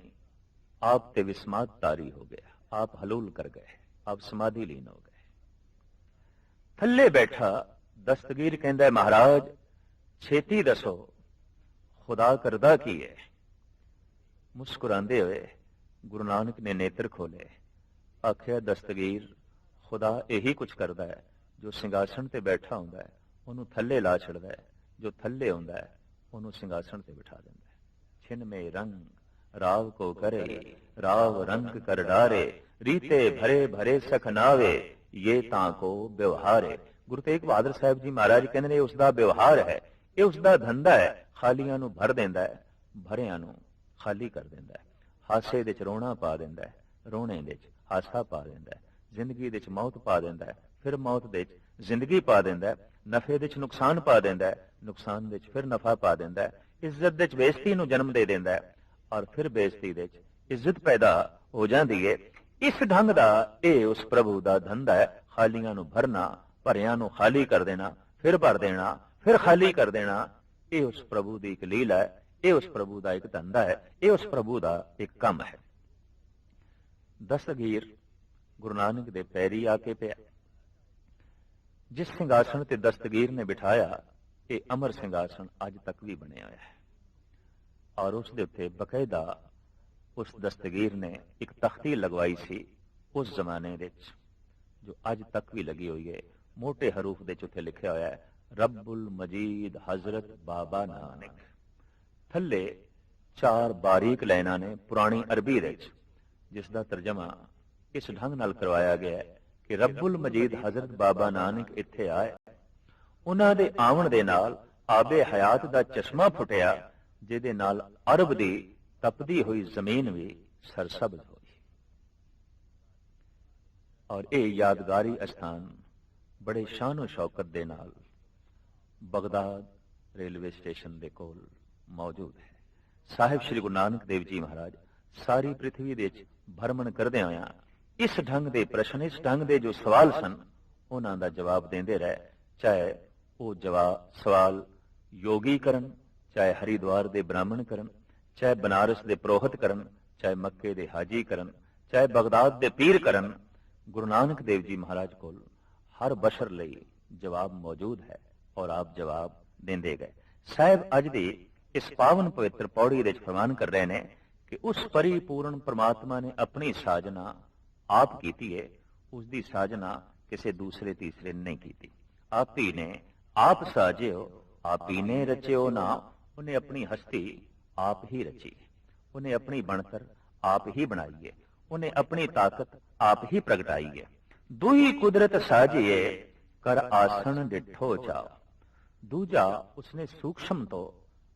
ਆਪ ਤੇ ਵਿਸਮਾਦ ਤਾਰੀ ਹੋ ਗਿਆ ਆਪ ਹਲੂਲ ਕਰ ਗਏ ਆਪ ਸਮਾਧੀ ਲੀਨ ਹੋ ਗਏ ਥੱਲੇ ਬੈਠਾ ਦਸਤਗੀਰ ਕਹਿੰਦਾ ਮਹਾਰਾਜ ਛੇਤੀ ਦੱਸੋ ਖੁਦਾ ਕਰਦਾ ਕੀ ਹੈ ਮੁਸਕਰਾਉਂਦੇ ਹੋਏ ਗੁਰੂ ਨਾਨਕ ਨੇ ਨੇਤਰ ਖੋਲੇ ਆਖਿਆ, ਦਸਤਗੀਰ, ਖੁਦਾ ਇਹੀ ਕੁਝ ਕਰਦਾ ਹੈ, ਜੋ ਸਿੰਘਾਸਣ ਤੇ ਬੈਠਾ ਹੁੰਦਾ ਹੈ, ਉਹਨੂੰ ਥੱਲੇ ਲਾ ਛੱਡਦਾ ਹੈ, ਜੋ ਥੱਲੇ ਹੁੰਦਾ ਹੈ, ਉਹਨੂੰ ਸਿੰਘਾਸਣ ਤੇ ਬਿਠਾ ਦਿੰਦਾ ਹੈ। ਛਿਨ ਮੇ ਰੰਗ, ਰਾਵ ਕੋ ਕਰੇ, ਰਾਵ ਰੰਗ ਕਰ ਡਾਰੇ, ਰੀਤੇ ਭਰੇ ਭਰੇ ਸਖਨਾਵੇ ਇਹ ਤਾਂ ਕੋ ਵਿਵਹਾਰੇ। ਗੁਰੂ ਤੇਗ ਬਹਾਦਰ ਸਾਹਿਬ ਜੀ ਮਹਾਰਾਜ ਕਹਿੰਦੇ ਨੇ ਉਸ ਦਾ ਵਿਵਹਾਰ ਹੈ, ਇਹ ਉਸ ਦਾ ਧੰਦਾ ਹੈ, ਖਾਲੀਆਂ ਨੂੰ ਭਰ ਦਿੰਦਾ ਹੈ, ਭਰਿਆਂ ਨੂੰ ਖਾਲੀ ਕਰ ਦਿੰਦਾ ਹੈ। ਹਾਸੇ ਦੇ ਚ ਰੋਣਾ ਪਾ ਦਿੰਦਾ ਹੈ, ਰੋਣੇ ਦੇ ਚ ਹਾਸਾ ਪਾ ਦਿੰਦਾ ਹੈ, ਜ਼ਿੰਦਗੀ ਦੇ ਚ ਮੌਤ ਪਾ ਦਿੰਦਾ ਹੈ, ਫਿਰ ਮੌਤ ਦੇ ਚ ਜ਼ਿੰਦਗੀ ਪਾ ਦਿੰਦਾ ਹੈ, ਨਫੇ ਦੇ ਚ ਨੁਕਸਾਨ ਪਾ ਦਿੰਦਾ ਹੈ, ਨੁਕਸਾਨ ਦੇ ਚ ਫਿਰ ਨਫਾ ਪਾ ਦਿੰਦਾ ਹੈ, ਇੱਜ਼ਤ ਦੇ ਚ ਬੇਇੱਜ਼ਤੀ ਨੂੰ ਜਨਮ ਦੇ ਦਿੰਦਾ ਹੈ ਔਰ ਫਿਰ ਬੇਇੱਜ਼ਤੀ ਦੇ ਚ ਇੱਜ਼ਤ ਪੈਦਾ ਹੋ ਜਾਂਦੀ ਹੈ। ਇਸ ਢੰਗ ਦਾ ਇਹ ਉਸ ਪ੍ਰਭੂ ਦਾ ਧੰਦਾ ਹੈ, ਖਾਲੀਆਂ ਨੂੰ ਭਰਨਾ, ਭਰਿਆਂ ਨੂੰ ਖਾਲੀ ਕਰ ਦੇਣਾ, ਫਿਰ ਭਰ ਦੇਣਾ, ਫਿਰ ਖਾਲੀ ਕਰ ਦੇਣਾ, ਇਹ ਉਸ ਪ੍ਰਭੂ ਦੀ ਇੱਕ ਲੀਲਾ ਹੈ। ਇਹ ਉਸ ਪ੍ਰਭੂ ਦਾ ਇੱਕ ਧੰਦਾ ਹੈ, ਇਹ ਉਸ ਪ੍ਰਭੂ ਦਾ ਇੱਕ ਕੰਮ ਹੈ। ਦਸਤਗੀਰ ਗੁਰੂ ਨਾਨਕ ਦੇ ਪੈਰੀ ਆ ਕੇ ਪਿਆ। ਜਿਸ ਸਿੰਘਾਸਣ ਤੇ ਦਸਤਗੀਰ ਨੇ ਬਿਠਾਇਆ, ਇਹ ਅਮਰ ਸਿੰਘਾਸਣ ਅੱਜ ਤੱਕ ਵੀ ਬਣਿਆ ਹੋਇਆ ਹੈ। ਔਰ ਉਸ ਦੇ ਉੱਤੇ ਬਕਾਇਦਾ ਉਸ ਦਸਤਗੀਰ ਨੇ ਇੱਕ ਤਖਤੀ ਲਗਵਾਈ ਸੀ ਉਸ ਜ਼ਮਾਨੇ ਵਿੱਚ, ਜੋ ਅੱਜ ਤੱਕ ਵੀ ਲੱਗੀ ਹੋਈ ਹੈ। ਮੋٹے ਹਰੂਫ ਦੇ ਚ ਉੱਤੇ ਲਿਖਿਆ ਹੋਇਆ ਹੈ, ਰੱਬੁਲ ਮਜੀਦ ਹਜ਼ਰਤ ਬਾਬਾ ਨਾਨਕ। ਥੱਲੇ ਚਾਰ ਬਾਰੀਕ ਲਾਈਨਾਂ ਨੇ ਪੁਰਾਣੀ ਅਰਬੀ ਵਿੱਚ, ਜਿਸ ਦਾ ਤਰਜਮਾ ਇਸ ਢੰਗ ਨਾਲ ਕਰਵਾਇਆ ਗਿਆ ਹੈ ਕਿ ਰੱਬੁਲ ਮਜੀਦ ਹਜ਼ਰਤ ਬਾਬਾ ਨਾਨਕ ਇੱਥੇ ਆਏ। ਉਹਨਾਂ ਦੇ ਆਉਣ ਦੇ ਨਾਲ ਆਬੇ ਹਯਾਤ ਦਾ ਚਸ਼ਮਾ ਫੁੱਟਿਆ, ਜਿਹਦੇ ਨਾਲ ਅਰਬ ਦੀ ਤਪਦੀ ਹੋਈ ਜ਼ਮੀਨ ਵੀ ਸਰਸਬਜ਼ ਹੋਈ। ਔਰ ਇਹ ਯਾਦਗਾਰੀ ਅਸਥਾਨ ਬੜੇ ਸ਼ਾਨੋ ਸ਼ੌਕਤ ਦੇ ਨਾਲ ਬਗਦਾਦ ਰੇਲਵੇ ਸਟੇਸ਼ਨ ਦੇ ਕੋਲ ਮੌਜੂਦ ਹੈ। ਸਾਹਿਬ ਸ੍ਰੀ ਗੁਰੂ ਨਾਨਕ ਦੇਵ ਜੀ ਮਹਾਰਾਜ, ਸਾਰੀ ਪ੍ਰithvi ਦੇ ਵਿੱਚ ਭਰਮਣ ਕਰਦੇ ਆਇਆ, ਇਸ ਢੰਗ ਦੇ ਪ੍ਰਸ਼ਨ, ਇਸ ਢੰਗ ਦੇ ਜੋ ਸਵਾਲ ਸਨ, ਉਹਨਾਂ ਦਾ ਜਵਾਬ ਦਿੰਦੇ ਰਹੇ, ਚਾਹੇ ਉਹ ਜਵਾਬ, ਸਵਾਲ ਯੋਗੀ ਕਰਨ, ਚਾਹੇ ਹਰੀਦੁਆਰ ਦੇ ਬ੍ਰਾਹਮਣ ਕਰਨ, ਚਾਹੇ ਬਨਾਰਸ ਦੇ ਪ੍ਰੋਹਤ ਕਰਨ, ਚਾਹੇ ਮੱਕੇ ਦੇ ਹਾਜੀ ਕਰਨ, ਚਾਹੇ ਬਗਦਾਦ ਦੇ ਪੀਰ ਕਰਨ, ਗੁਰੂ ਨਾਨਕ ਦੇਵ ਜੀ ਮਹਾਰਾਜ ਕੋਲ ਹਰ ਬਸ਼ਰ ਲਈ ਜਵਾਬ ਮੌਜੂਦ ਹੈ ਔਰ ਆਪ ਜਵਾਬ ਦਿੰਦੇ ਗਏ। ਸਾਹਿਬ ਅੱਜ ਦੀ ਇਸ ਪਾਵਨ ਪਵਿੱਤਰ ਪੌੜੀ ਦੇ ਵਿੱਚ ਫਰਮਾਨ ਕਰ ਰਹੇ ਨੇ ਕਿ ਉਸ ਪਰਿਪੂਰਨ ਪ੍ਰਮਾਤਮਾ ਨੇ ਆਪਣੀ ਸਾਜਨਾ ਆਪ ਕੀਤੀ ਹੈ ਉਸ ਦੀ ਸਾਜਨਾ ਕਿਸੇ ਦੂਸਰੇ ਤੀਸਰੇ ਨੇ ਨਹੀਂ ਕੀਤੀ ਆਪ ਹੀ ਨੇ ਆਪ ਸਾਜਿਓ ਆਪ ਹੀ ਨੇ ਰਚਿਓ ਨਾ ਉਹਨੇ ਆਪਣੀ ਹਸਤੀ ਆਪ ਹੀ ਰਚੀ ਉਹਨੇ ਆਪਣੀ ਬਣਤਰ ਆਪ ਹੀ ਬਣਾਈ ਹੈ ਉਹਨੇ ਆਪਣੀ ਤਾਕਤ ਆਪ ਹੀ ਪ੍ਰਗਟਾਈ ਹੈ ਦੁਹੀ ਕੁਦਰਤ ਸਾਜੀਏ ਕਰ ਆਸਣ ਡਿਠੋ ਚਾਓ ਦੂਜਾ ਉਸਨੇ ਸੂਖਸ਼ਮ ਤੋਂ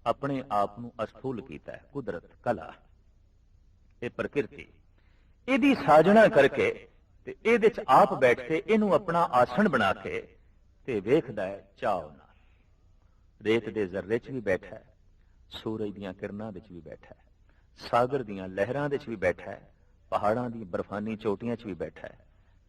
ਆਪਣੇ ਆਪ ਨੂੰ ਅਸਥੂਲ ਕੀਤਾ ਹੈ, ਕੁਦਰਤ, ਕਲਾ। ਇਹ ਪ੍ਰਕਿਰਤੀ। ਇਹਦੀ ਸਾਜਣਾ ਕਰਕੇ ਤੇ ਇਹਦੇ ਚ ਆਪ ਬੈਠ ਕੇ ਇਹਨੂੰ ਆਪਣਾ ਆਸਣ ਬਣਾ ਕੇ ਤੇ ਵੇਖਦਾ ਹੈ ਚਾਉ ਨਾਲ ਰੇਤ ਦੇ ਜ਼ਰਰੇ 'ਚ ਵੀ ਬੈਠਾ ਹੈ, ਸੂਰਜ ਦੀਆਂ ਕਿਰਨਾਂ ਵਿੱਚ ਵੀ ਬੈਠਾ ਹੈ, ਸਾਗਰ ਦੀਆਂ ਲਹਿਰਾਂ ਵਿੱਚ ਵੀ ਬੈਠਾ ਹੈ, ਪਹਾੜਾਂ ਦੀ ਬਰਫਾਨੀ ਚੋਟੀਆਂ 'ਚ ਵੀ ਬੈਠਾ ਹੈ,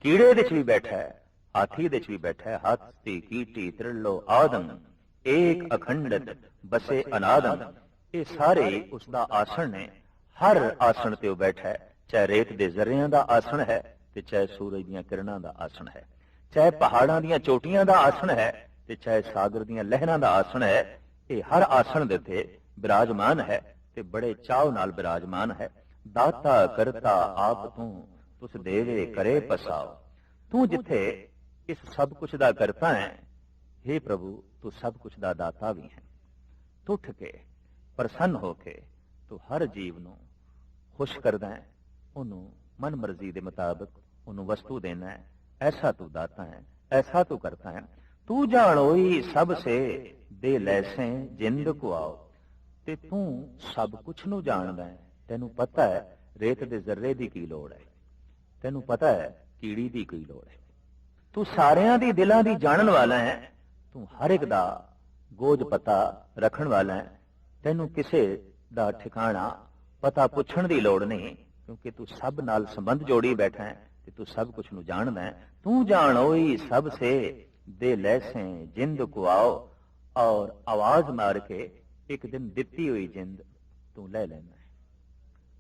ਕੀੜੇ ਵਿੱਚ ਵੀ ਬੈਠਾ ਹੈ, ਹਾਥੀ ਵਿੱਚ ਵੀ ਬੈਠਾ ਹੈ, ਹਾਥੀ ਕੀਟੀ ਤ੍ਰਿਲੋ ਆਦਮ। ਏਕ ਅਖੰਡਤ ਬਸੇ ਅਨਾਦਮ। ਇਹ ਸਾਰੇ ਉਸ ਦਾ ਆਸਣ ਨੇ। ਹਰ ਆਸਣ ਤੇ ਉਹ ਬੈਠਾ ਹੈ। ਚਾਹੇ ਰੇਤ ਦੇ ਜ਼ਰਿਆਂ ਦਾ ਆਸਣ ਹੈ ਤੇ ਚਾਹੇ ਸੂਰਜ ਦੀਆਂ ਕਿਰਨਾਂ ਦਾ ਆਸਣ ਹੈ। ਚਾਹੇ ਪਹਾੜਾਂ ਦੀਆਂ ਚੋਟੀਆਂ ਦਾ ਆਸਣ ਹੈ ਤੇ ਚਾਹੇ ਸਾਗਰ ਦੀਆਂ ਲਹਿਰਾਂ ਦਾ ਆਸਣ ਹੈ। ਇਹ ਹਰ ਆਸਣ ਦੇ ਉੱਤੇ ਬਿਰਾਜਮਾਨ ਹੈ ਤੇ ਬੜੇ ਚਾਅ ਨਾਲ ਬਿਰਾਜਮਾਨ ਹੈ। ਦਾਤਾ ਕਰਤਾ ਆਪ ਤੂੰ, ਤੁਸ ਦੇਵੇ ਕਰੇ ਪਸਾਓ। ਤੂੰ ਜਿੱਥੇ ਇਸ ਸਭ ਕੁਝ ਦਾ ਕਰਤਾ ਹੈ हे ਪ੍ਰਭੂ ਤੂੰ ਸਭ ਕੁਝ ਦਾ ਦਾਤਾ ਵੀ ਹੈ ਟੁੱਟ ਕੇ ਪ੍ਰਸੰਨ ਹੋ ਕੇ ਤੂੰ ਹਰ ਜੀਵ ਨੂੰ ਖੁਸ਼ ਕਰਦਾ ਹੈ ਉਹਨੂੰ ਮਨ ਮਰਜ਼ੀ ਦੇ ਮੁਤਾਬਕ ਉਹਨੂੰ ਵਸਤੂ ਦੇਣਾ ਹੈ ਐਸਾ ਤੂੰ ਦਾਤਾ ਹੈ ਐਸਾ ਤੂੰ ਕਰਤਾ ਹੈ ਤੂੰ ਜਾਣੋਈ ਸਭ ਸੇ ਦੇ ਲੈਸੇ ਜਿੰਦ ਕੋ ਆਓ ਤੇ ਤੂੰ ਸਭ ਕੁਝ ਨੂੰ ਜਾਣਦਾ ਹੈ ਤੈਨੂੰ ਪਤਾ ਹੈ ਰੇਤ ਦੇ ਜ਼ਰਰੇ ਦੀ ਕੀ ਲੋੜ ਹੈ ਤੈਨੂੰ ਪਤਾ ਹੈ ਕੀੜੀ ਦੀ ਕੀ ਲੋੜ ਹੈ ਤੂੰ ਸਾਰਿਆਂ ਦੀ ਦਿਲਾਂ ਦੀ ਜਾਣਨ ਵਾਲਾ ਹੈ ਤੂੰ ਹਰ ਇੱਕ ਦਾ ਗੋਜ ਪਤਾ ਰੱਖਣ ਵਾਲਾ ਹੈ। ਤੈਨੂੰ ਕਿਸੇ ਦਾ ਠਿਕਾਣਾ ਪਤਾ ਪੁੱਛਣ ਦੀ ਲੋੜ ਨਹੀਂ, ਕਿਉਂਕਿ ਤੂੰ ਸਭ ਨਾਲ ਸੰਬੰਧ ਜੋੜੀ ਬੈਠਾ ਹੈ ਤੇ ਤੂੰ ਸਭ ਕੁਝ ਨੂੰ ਜਾਣਦਾ ਹੈ। ਤੂੰ ਜਾਣੋਈ ਸਭ ਸੇ ਦੇ ਲੈਸੇ ਜਿੰਦ ਕੋ ਆਓ ਔਰ ਆਵਾਜ਼ ਮਾਰ ਕੇ ਇੱਕ ਦਿਨ ਦਿੱਤੀ ਹੋਈ ਜਿੰਦ ਤੂੰ ਲੈ ਲੈਣਾ ਹੈ,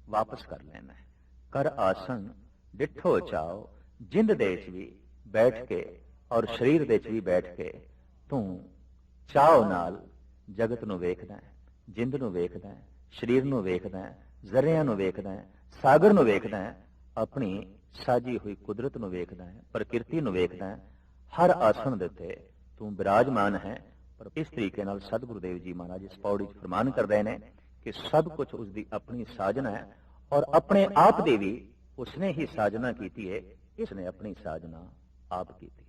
ਵਾਪਸ ਕਰ ਲੈਣਾ ਹੈ। ਕਰ ਆਸਣ, ਡਿੱਠੋ ਚਾਓ, ਜਿੰਦ ਦੇ ਵਿੱਚ ਵੀ ਬੈਠ ਕੇ ਔਰ ਸਰੀਰ ਦੇ ਵਿੱਚ ਵੀ ਬੈਠ ਕੇ ਤੂੰ ਚਾਓ ਨਾਲ ਜਗਤ ਨੂੰ ਵੇਖਦਾ ਹੈ, ਜਿੰਦ ਨੂੰ ਵੇਖਦਾ ਹੈ, ਸਰੀਰ ਨੂੰ ਵੇਖਦਾ ਹੈ, ਜ਼ਰਿਆਂ ਨੂੰ ਵੇਖਦਾ ਹੈ, ਸਾਗਰ ਨੂੰ ਵੇਖਦਾ ਹੈ, ਆਪਣੀ ਸਾਜੀ ਹੋਈ ਕੁਦਰਤ ਨੂੰ ਵੇਖਦਾ ਹੈ, ਪ੍ਰਕਿਰਤੀ ਨੂੰ ਵੇਖਦਾ ਹੈ, ਹਰ ਆਸਣ ਦੇ ਉੱਤੇ ਤੂੰ ਬਿਰਾਜਮਾਨ ਹੈ, ਪਰ ਇਸ ਤਰੀਕੇ ਨਾਲ ਸਤਿਗੁਰੂ ਦੇਵ ਜੀ ਮਹਾਰਾਜ ਇਸ ਪੌੜੀ 'ਚ ਫਰਮਾਨ ਕਰਦੇ ਨੇ ਕਿ ਸਭ ਕੁਝ ਉਸ ਦੀ ਆਪਣੀ ਸਾਜਨਾ ਹੈ ਔਰ ਆਪਣੇ ਆਪ ਦੀ ਵੀ ਉਸਨੇ ਹੀ ਸਾਜਨਾ ਕੀਤੀ ਹੈ, ਇਸਨੇ ਆਪਣੀ ਸਾਜਨਾ ਆਪ ਕੀਤੀ